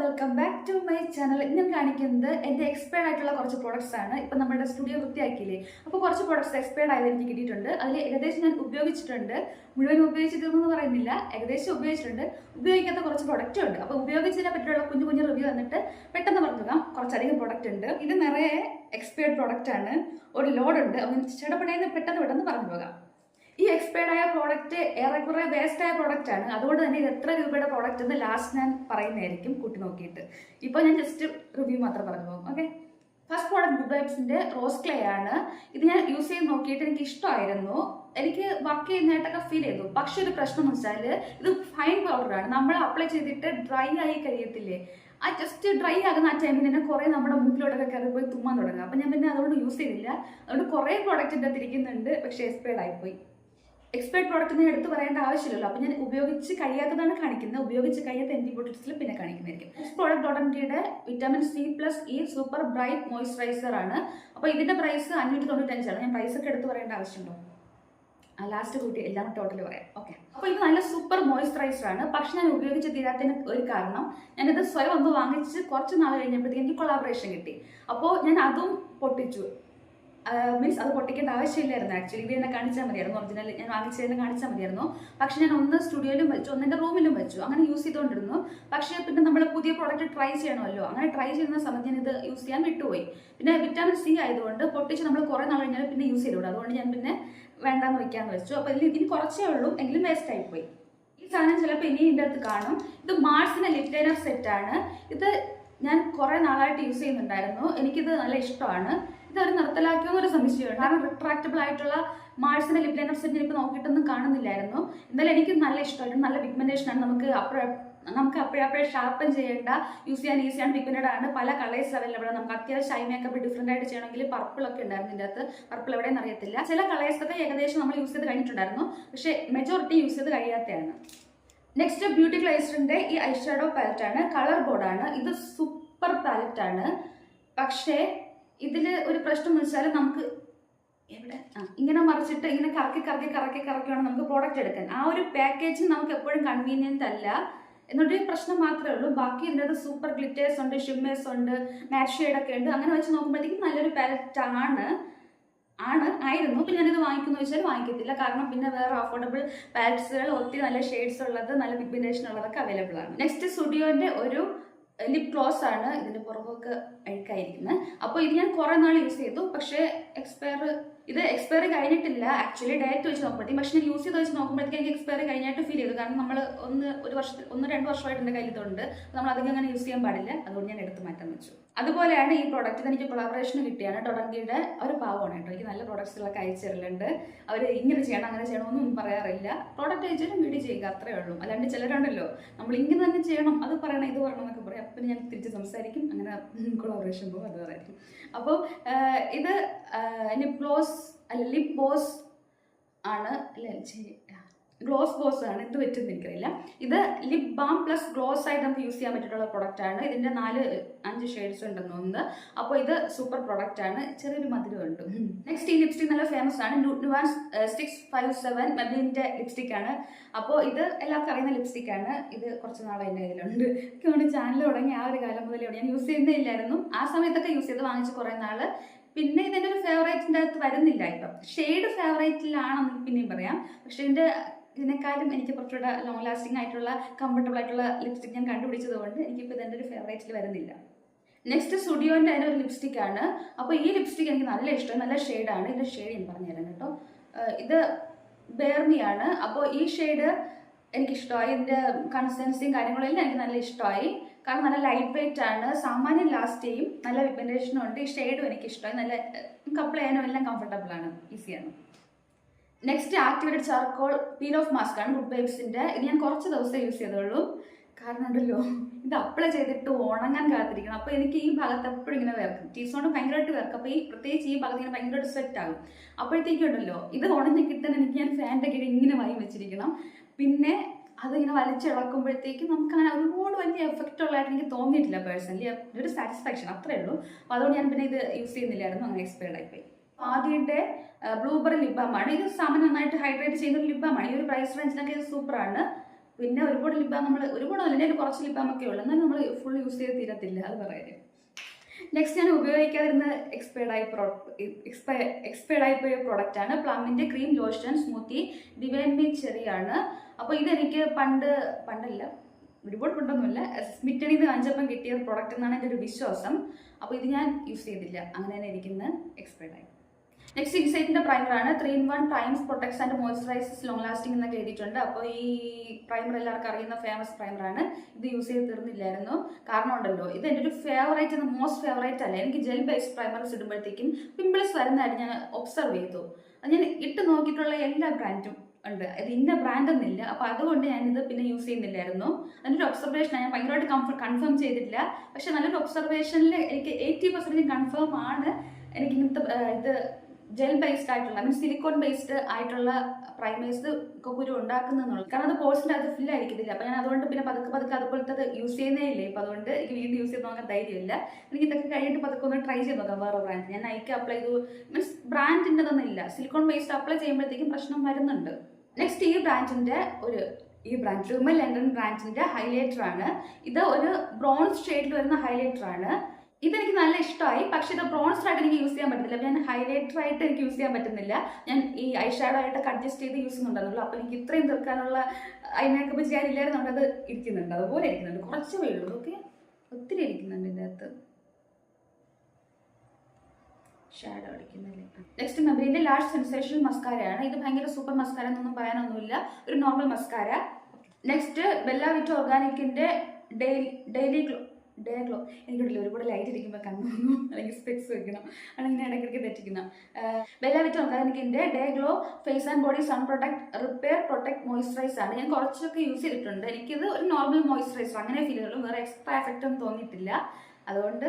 Welcome back to my channel ഞാൻ കാണിക്കുന്നത് എന്റെ എക്സ്പയർഡ് ആയിട്ടുള്ള കുറച്ച് പ്രോഡക്ട്സ് ആണ്. ഇപ്പം നമ്മുടെ സ്റ്റുഡിയോ വൃത്തിയാക്കിയില്ലേ? അപ്പോൾ കുറച്ച് പ്രോഡക്ട്സ് എക്സ്പയർഡ് ആയത് എനിക്ക് കിട്ടിയിട്ടുണ്ട്. അതിൽ ഏകദേശം ഞാൻ ഉപയോഗിച്ചിട്ടുണ്ട്. മുഴുവൻ ഉപയോഗിച്ചിട്ടുണ്ടെന്ന് പറയുന്നില്ല. ഏകദേശം ഉപയോഗിച്ചിട്ടുണ്ട്. ഉപയോഗിക്കാത്ത കുറച്ച് പ്രോഡക്റ്റും ഉണ്ട്. അപ്പോൾ ഉപയോഗിച്ചതിനെ പറ്റിയുള്ള കുഞ്ഞു കുഞ്ഞു റിവ്യൂ വന്നിട്ട് പെട്ടെന്ന് പറഞ്ഞുതരാം കുറച്ചധികം പ്രോഡക്റ്റ് ഉണ്ട്. ഇത് നിറയെ എക്സ്പയർഡ് പ്രോഡക്റ്റ് ആണ്. ഒരു ലോഡ് ഉണ്ട്. അപ്പം ചേട്ടപ്പണേന്ന് പെട്ടെന്ന് പെട്ടെന്ന് പറഞ്ഞു പോകാം. ഈ എക്സ്പയർഡ് ആയ പ്രോഡക്റ്റ് ഏറെക്കുറെ വേസ്റ്റ് ആയ പ്രോഡക്റ്റ് ആണ്. അതുകൊണ്ട് തന്നെ ഇത് എത്ര രൂപയുടെ പ്രോഡക്റ്റ് എന്ന് ലാസ്റ്റ് ഞാൻ പറയുന്നതായിരിക്കും കൂട്ടി നോക്കിയിട്ട്. ഇപ്പോൾ ഞാൻ ജസ്റ്റ് റിവ്യൂ മാത്രം പറഞ്ഞു പോകും ഓക്കെ ഫസ്റ്റ് പ്രോഡക്റ്റ് ഗുഡ് വൈബ്സിന്റെ റോസ് ക്ലേ ആണ്. ഇത് ഞാൻ യൂസ് ചെയ്ത് നോക്കിയിട്ട് എനിക്ക് ഇഷ്ടമായിരുന്നു. എനിക്ക് വർക്ക് ചെയ്യുന്നതായിട്ടൊക്കെ ഫീൽ ചെയ്തു. പക്ഷെ ഒരു പ്രശ്നം എന്ന് വെച്ചാൽ ഇത് ഫൈൻ പൗഡർ ആണ്. നമ്മൾ അപ്ലൈ ചെയ്തിട്ട് ഡ്രൈ ആയി കഴിയത്തില്ലേ? ആ ജസ്റ്റ് ഡ്രൈ ആകുന്ന ആ ടൈമിൽ തന്നെ കുറേ നമ്മുടെ മൂക്കിലോട്ടൊക്കെ കയറി പോയി തുമ്മാൻ തുടങ്ങുക അപ്പം ഞാൻ പിന്നെ അതുകൊണ്ട് യൂസ് ചെയ്തില്ല. അതുകൊണ്ട് കുറേ പ്രോഡക്റ്റിന്റെ തിരിക്കുന്നുണ്ട് പക്ഷേ എക്സ്പയർഡ് ആയിപ്പോയി. എക്സ്പയർഡ് പ്രോഡക്റ്റ് ഒന്നും എടുത്ത് പറയേണ്ട ആവശ്യമില്ലല്ലോ. അപ്പം ഞാൻ ഉപയോഗിച്ച് കഴിയാത്തതാണ് കാണിക്കുന്നത്. ഉപയോഗിച്ച് കഴിയാത്ത ആന്റിബയോട്ടിക്സിൽ പിന്നെ കാണിക്കുന്നതായിരിക്കും. Next product ഡോട്ടന്റിയുടെ vitamin C plus E super bright moisturiser ആണ്. അപ്പോൾ ഇതിന്റെ പ്രൈസ് അഞ്ഞൂറ്റി തൊണ്ണൂറ്റഞ്ചാണ് ഞാൻ പ്രൈസ് ഒക്കെ എടുത്ത് പറയേണ്ട ആവശ്യമുണ്ടോ? ആ ലാസ്റ്റ് കൂട്ടി എല്ലാം ടോട്ടൽ പറയാം. ഓക്കെ അപ്പോൾ ഇത് നല്ല സൂപ്പർ മോയ്സ്ചറൈസർ ആണ്. പക്ഷെ ഞാൻ ഉപയോഗിച്ച് തീരാത്തതിന് ഒരു കാരണം ഞാനിത് സ്വയം ഒന്ന് വാങ്ങിച്ച് കുറച്ച് നാൾ കഴിഞ്ഞപ്പോഴത്തേക്ക് എനിക്ക് കൊളാബറേഷൻ കിട്ടി. അപ്പോൾ ഞാൻ അതും പൊട്ടിച്ചു. മീൻസ് അത് പൊട്ടിക്കേണ്ട ആവശ്യമില്ലായിരുന്നു. ആക്ച്വലി ഇത് കാണിച്ചാൽ മതിയായിരുന്നു. ഒറിജിനൽ ഞാൻ വാങ്ങിച്ചതിനെ കാണിച്ചാൽ മതിയായിരുന്നു. പക്ഷെ ഞാൻ ഒന്ന് സ്റ്റുഡിയോയിലും വെച്ചു ഒന്ന് എന്റെ റൂമിലും വെച്ചു. അങ്ങനെ യൂസ് ചെയ്തുകൊണ്ടിരുന്നു പക്ഷേ പിന്നെ നമ്മൾ പുതിയ പ്രോഡക്റ്റ് ട്രൈ ചെയ്യണമല്ലോ. അങ്ങനെ ട്രൈ ചെയ്യുന്ന സമയത്ത് ഞാൻ ഇത് യൂസ് ചെയ്യാൻ വിട്ടുപോയി. പിന്നെ വിറ്റാമിൻ സി ആയതുകൊണ്ട് പൊട്ടിച്ച് നമ്മൾ കുറേ നാൾ കഴിഞ്ഞാൽ പിന്നെ യൂസ് ചെയ്തു അതുകൊണ്ട് ഞാൻ പിന്നെ വേണ്ടാന്ന് വയ്ക്കാമെന്ന് വെച്ചു. അപ്പോൾ ഇതിൽ ഇനി കുറച്ചേ ഉള്ളൂ. എങ്കിലും വേസ്റ്റ് ആയിപ്പോയി. ഈ സാധനം ചിലപ്പോൾ ഇനി ഇതിന്റെ അടുത്ത് കാണും. ഇത് മാർസിന്റെ ലിപ് സെറ്റാണ് ഇത് ഞാൻ കുറേ നാളായിട്ട് യൂസ് ചെയ്യുന്നുണ്ടായിരുന്നു. എനിക്കിത് നല്ല ഇഷ്ടമാണ്. ഇത് അവർ നിർത്തലാക്കിയോ എന്നൊരു സംശയമുണ്ട്. കാരണം റിട്രാക്റ്റബിൾ ആയിട്ടുള്ള മാർസിന്റെ ലിപ് ലൈനർ സെറ്റ് എനിക്ക് നോക്കിയിട്ടൊന്നും കാണുന്നില്ലായിരുന്നു. എന്തായാലും എനിക്ക് നല്ല ഇഷ്ടമായിരുന്നു. നല്ല പിഗ്മെന്റേഷൻ ആണ്. നമുക്ക് അപ്പോഴേ നമുക്ക് അപ്പോഴപ്പോഴേ ഷാർപ്പൻ ചെയ്യേണ്ട യൂസ് ചെയ്യാൻ ഈസിയാണ് പിഗ്മെന്റഡ് ആണ്. പല കളേഴ്സ് അവൈലബിൾ ആണ്. നമുക്ക് അത്യാവശ്യം ഐ മേക്കപ്പ് ഡിഫറെന്റ് ആയിട്ട് ചെയ്യണമെങ്കിൽ പർപ്പിൾ ഒക്കെ ഉണ്ടായിരുന്നു ഇതിന്റെ അകത്ത്. പർപ്പിൾ എവിടെയെന്ന് അറിയത്തില്ല. ചില കളേഴ്സ് ഒക്കെ ഏകദേശം നമ്മൾ യൂസ് ചെയ്ത് കഴിഞ്ഞിട്ടുണ്ടായിരുന്നു. പക്ഷേ മെജോറിറ്റി യൂസ് ചെയ്ത് കഴിയാത്തതാണ് നെക്സ്റ്റ് ബ്യൂട്ടി ഗ്ലൈസറിന്റെ ഈ ഐഷാഡോ പാലറ്റ് ആണ്. കളർ ബോർഡാണ് ഇത് സൂപ്പർ പാലറ്റ് ആണ്. പക്ഷേ ഇതിൽ ഒരു പ്രശ്നം എന്ന് വെച്ചാൽ നമുക്ക് എവിടെ? ഇങ്ങനെ മറിച്ചിട്ട് ഇങ്ങനെ കറക്കി കറക്കി കറക്കി കറക്കിയാണ് നമുക്ക് പ്രോഡക്റ്റ് എടുക്കാൻ. ആ ഒരു പാക്കേജ് നമുക്ക് എപ്പോഴും കൺവീനിയന്റ് അല്ല. എന്നൊരു പ്രശ്നം മാത്രമേ ഉള്ളൂ. ബാക്കി അത് സൂപ്പർ ഗ്ലിറ്റേഴ്സ് ഉണ്ട് ഷിമ്മേഴ്സ് ഉണ്ട് മാറ്റ് ഷെയ്ഡൊക്കെ ഉണ്ട്. അങ്ങനെ വെച്ച് നോക്കുമ്പോഴത്തേക്കും നല്ലൊരു പാലറ്റ് ആണ്. ആണ് ആയിരുന്നു. പിന്നെ ഞാനിത് വാങ്ങിക്കുന്നു വെച്ചാൽ വാങ്ങിക്കത്തില്ല. കാരണം പിന്നെ വേറെ അഫോർഡബിൾ പാലറ്റ്സുകൾ ഒത്തിരി നല്ല ഷെയ്ഡ്സ് ഉള്ളത് നല്ല പിഗ്മെന്റേഷൻ ഉള്ളതൊക്കെ അവൈലബിൾ ആണ്. നെക്സ്റ്റ് സ്റ്റുഡിയോന്റെ ഒരു ലിപ് ഗ്ലോസ് ആണ് ഇതിന്റെ പുറമൊക്കെ അഴുക്കായിരിക്കുന്നത് അപ്പോൾ ഇത് ഞാൻ കുറേ നാൾ യൂസ് ചെയ്തു. പക്ഷേ എക്സ്പയർ ഇത് എക്സ്പയറി കഴിഞ്ഞിട്ടില്ല. ആക്ച്വലി ഡയറ്റ് വെച്ച് നോക്കുമ്പോഴത്തേക്കും പക്ഷെ ഞാൻ യൂസ് ചെയ്ത് വെച്ച് നോക്കുമ്പോഴത്തേക്കും എനിക്ക് എക്സ്പയറി കഴിഞ്ഞായിട്ട് ഫീൽ ചെയ്തു. കാരണം നമ്മൾ ഒന്ന് ഒരു വർഷത്തിൽ ഒന്ന് രണ്ട് വർഷമായിട്ട് എന്റെ കയ്യിൽ ഇതുണ്ട് നമ്മൾ അധികം അങ്ങനെ യൂസ് ചെയ്യാൻ പാടില്ല. അതുകൊണ്ട് ഞാൻ എടുത്ത് മാറ്റാൻ വെച്ചു. അതുപോലെയാണ് ഈ പ്രൊഡക്റ്റ് എനിക്ക് കൊളാബറേഷൻ കിട്ടിയാണ്. ടൊഡങ്കിയുടെ ഒരു പാവമാണ് കേട്ടോ. എനിക്ക് നല്ല പ്രൊഡക്ട്സുകളൊക്കെ അയച്ചു അവർ ഇങ്ങനെ ചെയ്യണം അങ്ങനെ ചെയ്യണം ഒന്നും പറയാറില്ല. പ്രോഡക്റ്റ് അയച്ചാലും വീഡിയോ ചെയ്യുക അത്രേ ഉള്ളൂ. അല്ലാണ്ട് ചിലരുണ്ടല്ലോ നമ്മൾ ഇങ്ങനെ തന്നെ ചെയ്യണം അത് പറയണം ഇത് പറയണം എന്നൊക്കെ പറയും. അപ്പം ഞാൻ തിരിച്ച് സംസാരിക്കും. അങ്ങനെ കൊളാബറേഷൻ പോകും അത് പറയും അപ്പോൾ ഇത് ലിപ് ഗ്ലോസ് അല്ല ലിപ് ബോസ് ആണ്. അല്ലേ ഗ്ലോസ് ബോസ് ആണ്. ഇത് പറ്റുന്ന എനിക്കറിയില്ല. ഇത് ലിപ് ബാം പ്ലസ് ഗ്ലോസ് ആയിട്ട് നമുക്ക് യൂസ് ചെയ്യാൻ പറ്റിയിട്ടുള്ള പ്രൊഡക്റ്റ് ആണ്. ഇതിന്റെ നാല് അഞ്ച് ഷെയ്ഡ്സ് ഉണ്ടെന്ന് തോന്നുന്നത് അപ്പോൾ ഇത് സൂപ്പർ പ്രൊഡക്റ്റ് ആണ്. ചെറിയൊരു മധുരം ഉണ്ട് നെക്സ്റ്റ് ഈ ലിപ്സ്റ്റിക് നല്ല ഫേമസ് ആണ്. ന്യൂവാൻസ് സിക്സ് ഫൈവ് സെവൻ മെബിന്റെ ലിപ്സ്റ്റിക് ആണ്. അപ്പോൾ ഇത് എല്ലാവർക്കും അറിയുന്ന ലിപ്സ്റ്റിക് ആണ്. ഇത് കുറച്ച് നാളെ എന്റെ കയ്യിലുണ്ട്. എനിക്ക് ചാനൽ തുടങ്ങി ആ ഒരു കാലം മുതലേ ഞാൻ യൂസ് ചെയ്യുന്നേ ഇല്ലായിരുന്നു. ആ സമയത്തൊക്കെ യൂസ് ചെയ്ത് വാങ്ങിച്ച് കുറേ നാൾ പിന്നെ ഇതിന്റെ ഒരു ഫേവറേറ്റിന്റെ അകത്ത് വരുന്നില്ല ഇപ്പം. ഷെയ്ഡ് ഫേവറേറ്റിലാണെന്ന് പിന്നെയും പറയാം. പക്ഷേ ഇതിന്റെ ഇതിനേക്കാളും എനിക്ക് കുറച്ചുകൂടെ ലോങ് ലാസ്റ്റിംഗ് ആയിട്ടുള്ള കംഫർട്ടബിൾ ആയിട്ടുള്ള ലിപ്സ്റ്റിക് ഞാൻ കണ്ടുപിടിച്ചതുകൊണ്ട് എനിക്കിപ്പോൾ ഇതെന്റെ ഒരു ഫേവറേറ്റിൽ വരുന്നില്ല. നെക്സ്റ്റ് സ്റ്റുഡിയോന്റെ അതിന്റെ ഒരു ലിപ്സ്റ്റിക് ആണ്. അപ്പോൾ ഈ ലിപ്സ്റ്റിക് എനിക്ക് നല്ല ഇഷ്ടം നല്ല ഷെയ്ഡാണ് ഇതിന്റെ ഷെയ്ഡ് ഞാൻ പറഞ്ഞുതരാം കേട്ടോ. ഇത് ബേർമിയാണ് അപ്പോൾ ഈ ഷെയ്ഡ് എനിക്കിഷ്ടമായി. ഇതിന്റെ കൺസിസ്റ്റൻസിയും കാര്യങ്ങളെല്ലാം എനിക്ക് നല്ല ഇഷ്ടമായി. കാരണം നല്ല ലൈറ്റ് വെയിറ്റ് ആണ്. സാമാന്യം ലാസ്റ്റ് ചെയ്യും. നല്ല പിഗ്മെന്റേഷനും ഉണ്ട്. ഈ ഷെയ്ഡും എനിക്ക് ഇഷ്ടമായി നല്ല കപ്പിൾ ചെയ്യാനും എല്ലാം കംഫർട്ടബിൾ ആണ്. ഈസിയാണ് next activated charcoal peel off mask ആണ് ഗുഡ് വൈബ്സിന്റെ ഇത് ഞാൻ കുറച്ച് ദിവസം യൂസ് ചെയ്തോളൂ കാരണം ഉണ്ടല്ലോ ഇത് അപ്ലൈ ചെയ്തിട്ട് ഉണങ്ങാൻ കാത്തിരിക്കണം. അപ്പോൾ എനിക്ക് ഈ ഭാഗത്ത് എപ്പോഴും ഇങ്ങനെ വേർക്കും ടീസോണ്ട് ഭയങ്കരമായിട്ട് വേർക്കും അപ്പോൾ ഈ പ്രത്യേകിച്ച് ഈ ഭാഗത്ത് ഇങ്ങനെ ഭയങ്കരമായിട്ട് സെറ്റ് ആകും. അപ്പോഴത്തേക്കും ഉണ്ടല്ലോ ഇത് ഉണങ്ങി കിട്ടാൻ എനിക്ക് ഞാൻ ഫാന്റെ കീഴിൽ ഇങ്ങനെ വായി വെച്ചിരിക്കണം. പിന്നെ അതിങ്ങനെ വലിച്ചിളക്കുമ്പോഴത്തേക്കും നമുക്ക് അങ്ങനെ ഒരുപാട് വലിയ എഫക്റ്റ് ഉള്ളതായിട്ട് എനിക്ക് തോന്നിയിട്ടില്ല പേഴ്സണലി ഒരു സാറ്റിസ്ഫാക്ഷൻ അത്രേ ഉള്ളൂ. അപ്പോൾ അതുകൊണ്ട് ഞാൻ പിന്നെ ഇത് യൂസ് ചെയ്യുന്നില്ലായിരുന്നു. അങ്ങനെ എക്സ്പയർഡ് ആയിപ്പോയി. ആദ്യത്തെ ബ്ലൂബെറി ലിബാമാണ്. ഇത് സാമൻ നന്നായിട്ട് ഹൈഡ്രേറ്റ് ചെയ്യുന്ന ഒരു ലിബാമാണ്. ഈ ഒരു പ്രൈസ് റേഞ്ചിനൊക്കെ ഇത് സൂപ്പറാണ് പിന്നെ ഒരുപാട് ലിബാം നമ്മൾ ഒരുപാട് അല്ലെങ്കിൽ കുറച്ച് ലിബാമൊക്കെ ഉള്ളൂ. എന്നാലും നമ്മൾ ഫുൾ യൂസ് ചെയ്ത് തീരത്തില്ല. അത് പറയാം നെക്സ്റ്റ് ഞാൻ ഉപയോഗിക്കാതിരുന്ന എക്സ്പയർഡ് ആയി പ്രോ എക്സ്പയർഡ് ആയി പോയ പ്രോഡക്റ്റ് ആണ് പ്ലമ്മിന്റെ cream lotion smoothie divine me ചെറിയാണ്. അപ്പോൾ ഇതെനിക്ക് പണ്ട് പണ്ടല്ല ഒരുപാട് പണ്ടൊന്നുമില്ല സ്മിറ്റണിൽ നിന്ന് കാണിച്ചപ്പം കിട്ടിയ പ്രോഡക്റ്റ് എന്നാണ് എന്റെ ഒരു വിശ്വാസം. അപ്പോൾ ഇത് ഞാൻ യൂസ് ചെയ്തില്ല. അങ്ങനെ തന്നെ എക്സ്പയർഡ് ആയി. നെക്സ്റ്റ് ഇൻസൈറ്റിന്റെ ആണ്. Three in one times protects and moisturises long lasting എന്നൊക്കെ എഴുതിയിട്ടുണ്ട്. അപ്പോൾ ഈ പ്രൈമർ എല്ലാവർക്കും അറിയുന്ന ഫേമസ് പ്രൈമറാണ് ഇത് യൂസ് ചെയ്ത് തീർന്നില്ലായിരുന്നു. കാരണം ഉണ്ടല്ലോ ഇത് എന്റെ ഒരു ഫേവറേറ്റ് മോസ്റ്റ് ഫേവറേറ്റ് അല്ല. എനിക്ക് ജെൽ ബേസ്ഡ് പ്രൈമർസ് ഇടുമ്പോഴത്തേക്കും പിമ്പിൾസ് വരുന്നതായിട്ട് ഞാൻ ഒബ്സർവ് ചെയ്തു. ഞാൻ ഇട്ട് നോക്കിയിട്ടുള്ള എല്ലാ ബ്രാൻഡും ഉണ്ട്. ഇത് ഇന്ന ബ്രാൻഡൊന്നുമില്ല അപ്പോൾ അതുകൊണ്ട് ഞാനിത് പിന്നെ യൂസ് ചെയ്യുന്നില്ലായിരുന്നു. അതിന്റെ ഒബ്സർവേഷനാണ് ഞാൻ ഭയങ്കരമായിട്ട് കംഫർ കൺഫേം ചെയ്തിട്ടില്ല. പക്ഷെ നല്ലൊരു ഒബ്സർവേഷനിൽ എനിക്ക് എയ്റ്റി പെർസെന്റ് കൺഫേം ആണ്. എനിക്ക് ഇങ്ങനത്തെ ഇത് ജെൽ ബേസ്ഡ് ആയിട്ടുള്ള മീൻസ് സിലിക്കോൺ ബേസ്ഡ് ആയിട്ടുള്ള പ്രൈമേഴ്സ് കുരു ഉണ്ടാക്കുന്നുള്ളൂ കാരണം അത് പോഴ്സിന്റെ അത് ഫിൽ ആയിരിക്കത്തില്ല. അപ്പോൾ ഞാൻ അതുകൊണ്ട് പിന്നെ പതുക്കെ പതുക്കെ അതുപോലത്തെ യൂസ് ചെയ്യുന്നേ ഇല്ലേ? അപ്പോൾ അതുകൊണ്ട് എനിക്ക് വീണ്ടും യൂസ് ചെയ്ത് നോക്കാൻ ധൈര്യമില്ല. എനിക്ക് ഇതൊക്കെ കഴിഞ്ഞിട്ട് പതുക്കെ ഒന്ന് ട്രൈ ചെയ്ത് നോക്കാം വേറെ ബ്രാൻഡ് ഞാൻ നൈക്ക് അപ്ലൈ ചെയ്തു. മീൻസ് ബ്രാൻഡിന്റെതൊന്നും ഇല്ല. സിലിക്കോൺ ബേസ്ഡ് അപ്ലൈ ചെയ്യുമ്പോഴത്തേക്കും പ്രശ്നം വരുന്നുണ്ട്. നെക്സ്റ്റ് ഈ ബ്രാൻഡിന്റെ ഒരു ഈ ബ്രാൻഡ് റിമൽ ലണ്ടൻ ബ്രാൻഡിന്റെ ഹൈലൈറ്റർ ആണ്. ഇത് ഒരു ബ്രോൺസ് ഷെയ്ഡിൽ വരുന്ന ഹൈലൈറ്റർ ആണ്. ഇതെനിക്ക് നല്ല ഇഷ്ടമായി. പക്ഷേ ഇത് ബ്രോൺസ്ഡ് ആയിട്ട് എനിക്ക് യൂസ് ചെയ്യാൻ പറ്റുന്നില്ല. ഞാൻ ഹൈലൈറ്റർ ആയിട്ട് എനിക്ക് യൂസ് ചെയ്യാൻ പറ്റുന്നില്ല. ഞാൻ ഈ ഐ ഷാഡോ അഡ്ജസ്റ്റ് ചെയ്ത് യൂസ് ചെയ്യുന്നുണ്ടെന്നുള്ളൂ അപ്പോൾ എനിക്ക് ഇത്രയും തീർക്കാനുള്ള ഐ മേക്കപ്പ് ചെയ്യാനില്ലായിരുന്നു അത് ഇരിക്കുന്നുണ്ട്. അതുപോലെ ഇരിക്കുന്നുണ്ട്. കുറച്ച് ഉള്ളൂ. ഓക്കെ ഒത്തിരി ഇരിക്കുന്നുണ്ട് ഇതിന്റെ അകത്ത്. ഷാഡോ അടിക്കുന്നില്ലേ നെക്സ്റ്റ് മെമ്പറിന്റെ ലാസ്റ്റ് സെൻസേഷണൽ മസ്കാരയാണ് ഇത് ഭയങ്കര സൂപ്പർ മസ്കാര എന്നൊന്നും പറയാനൊന്നുമില്ല. ഒരു normal mascara next Bella vita ഓർഗാനിക്കിന്റെ ഡെയിലി ഡെയിലി ഡേ ഗ്ലോ എനിക്കുണ്ടല്ലോ ഒരുപാട് ലൈറ്റ് ഇരിക്കുമ്പോൾ കണ്ണൊന്നും അല്ലെങ്കിൽ സ്പെക്സ് വെക്കണം. അല്ലെങ്കിൽ ഇടയ്ക്കിടയ്ക്ക് തെറ്റിക്കണം ബെല്ല എനിക്ക് എന്റെ day glow face and body sun protect repair protect moisturise ആണ്. ഞാൻ കുറച്ചൊക്കെ യൂസ് ചെയ്തിട്ടുണ്ട്. എനിക്കിത് ഒരു നോർമൽ മോയ്സ്ചറൈസർ അങ്ങനെ ഫീൽ ചെയ്തുള്ളൂ വേറെ എക്സ്ട്രാ എഫക്റ്റ് ഒന്നും തോന്നിയിട്ടില്ല. അതുകൊണ്ട്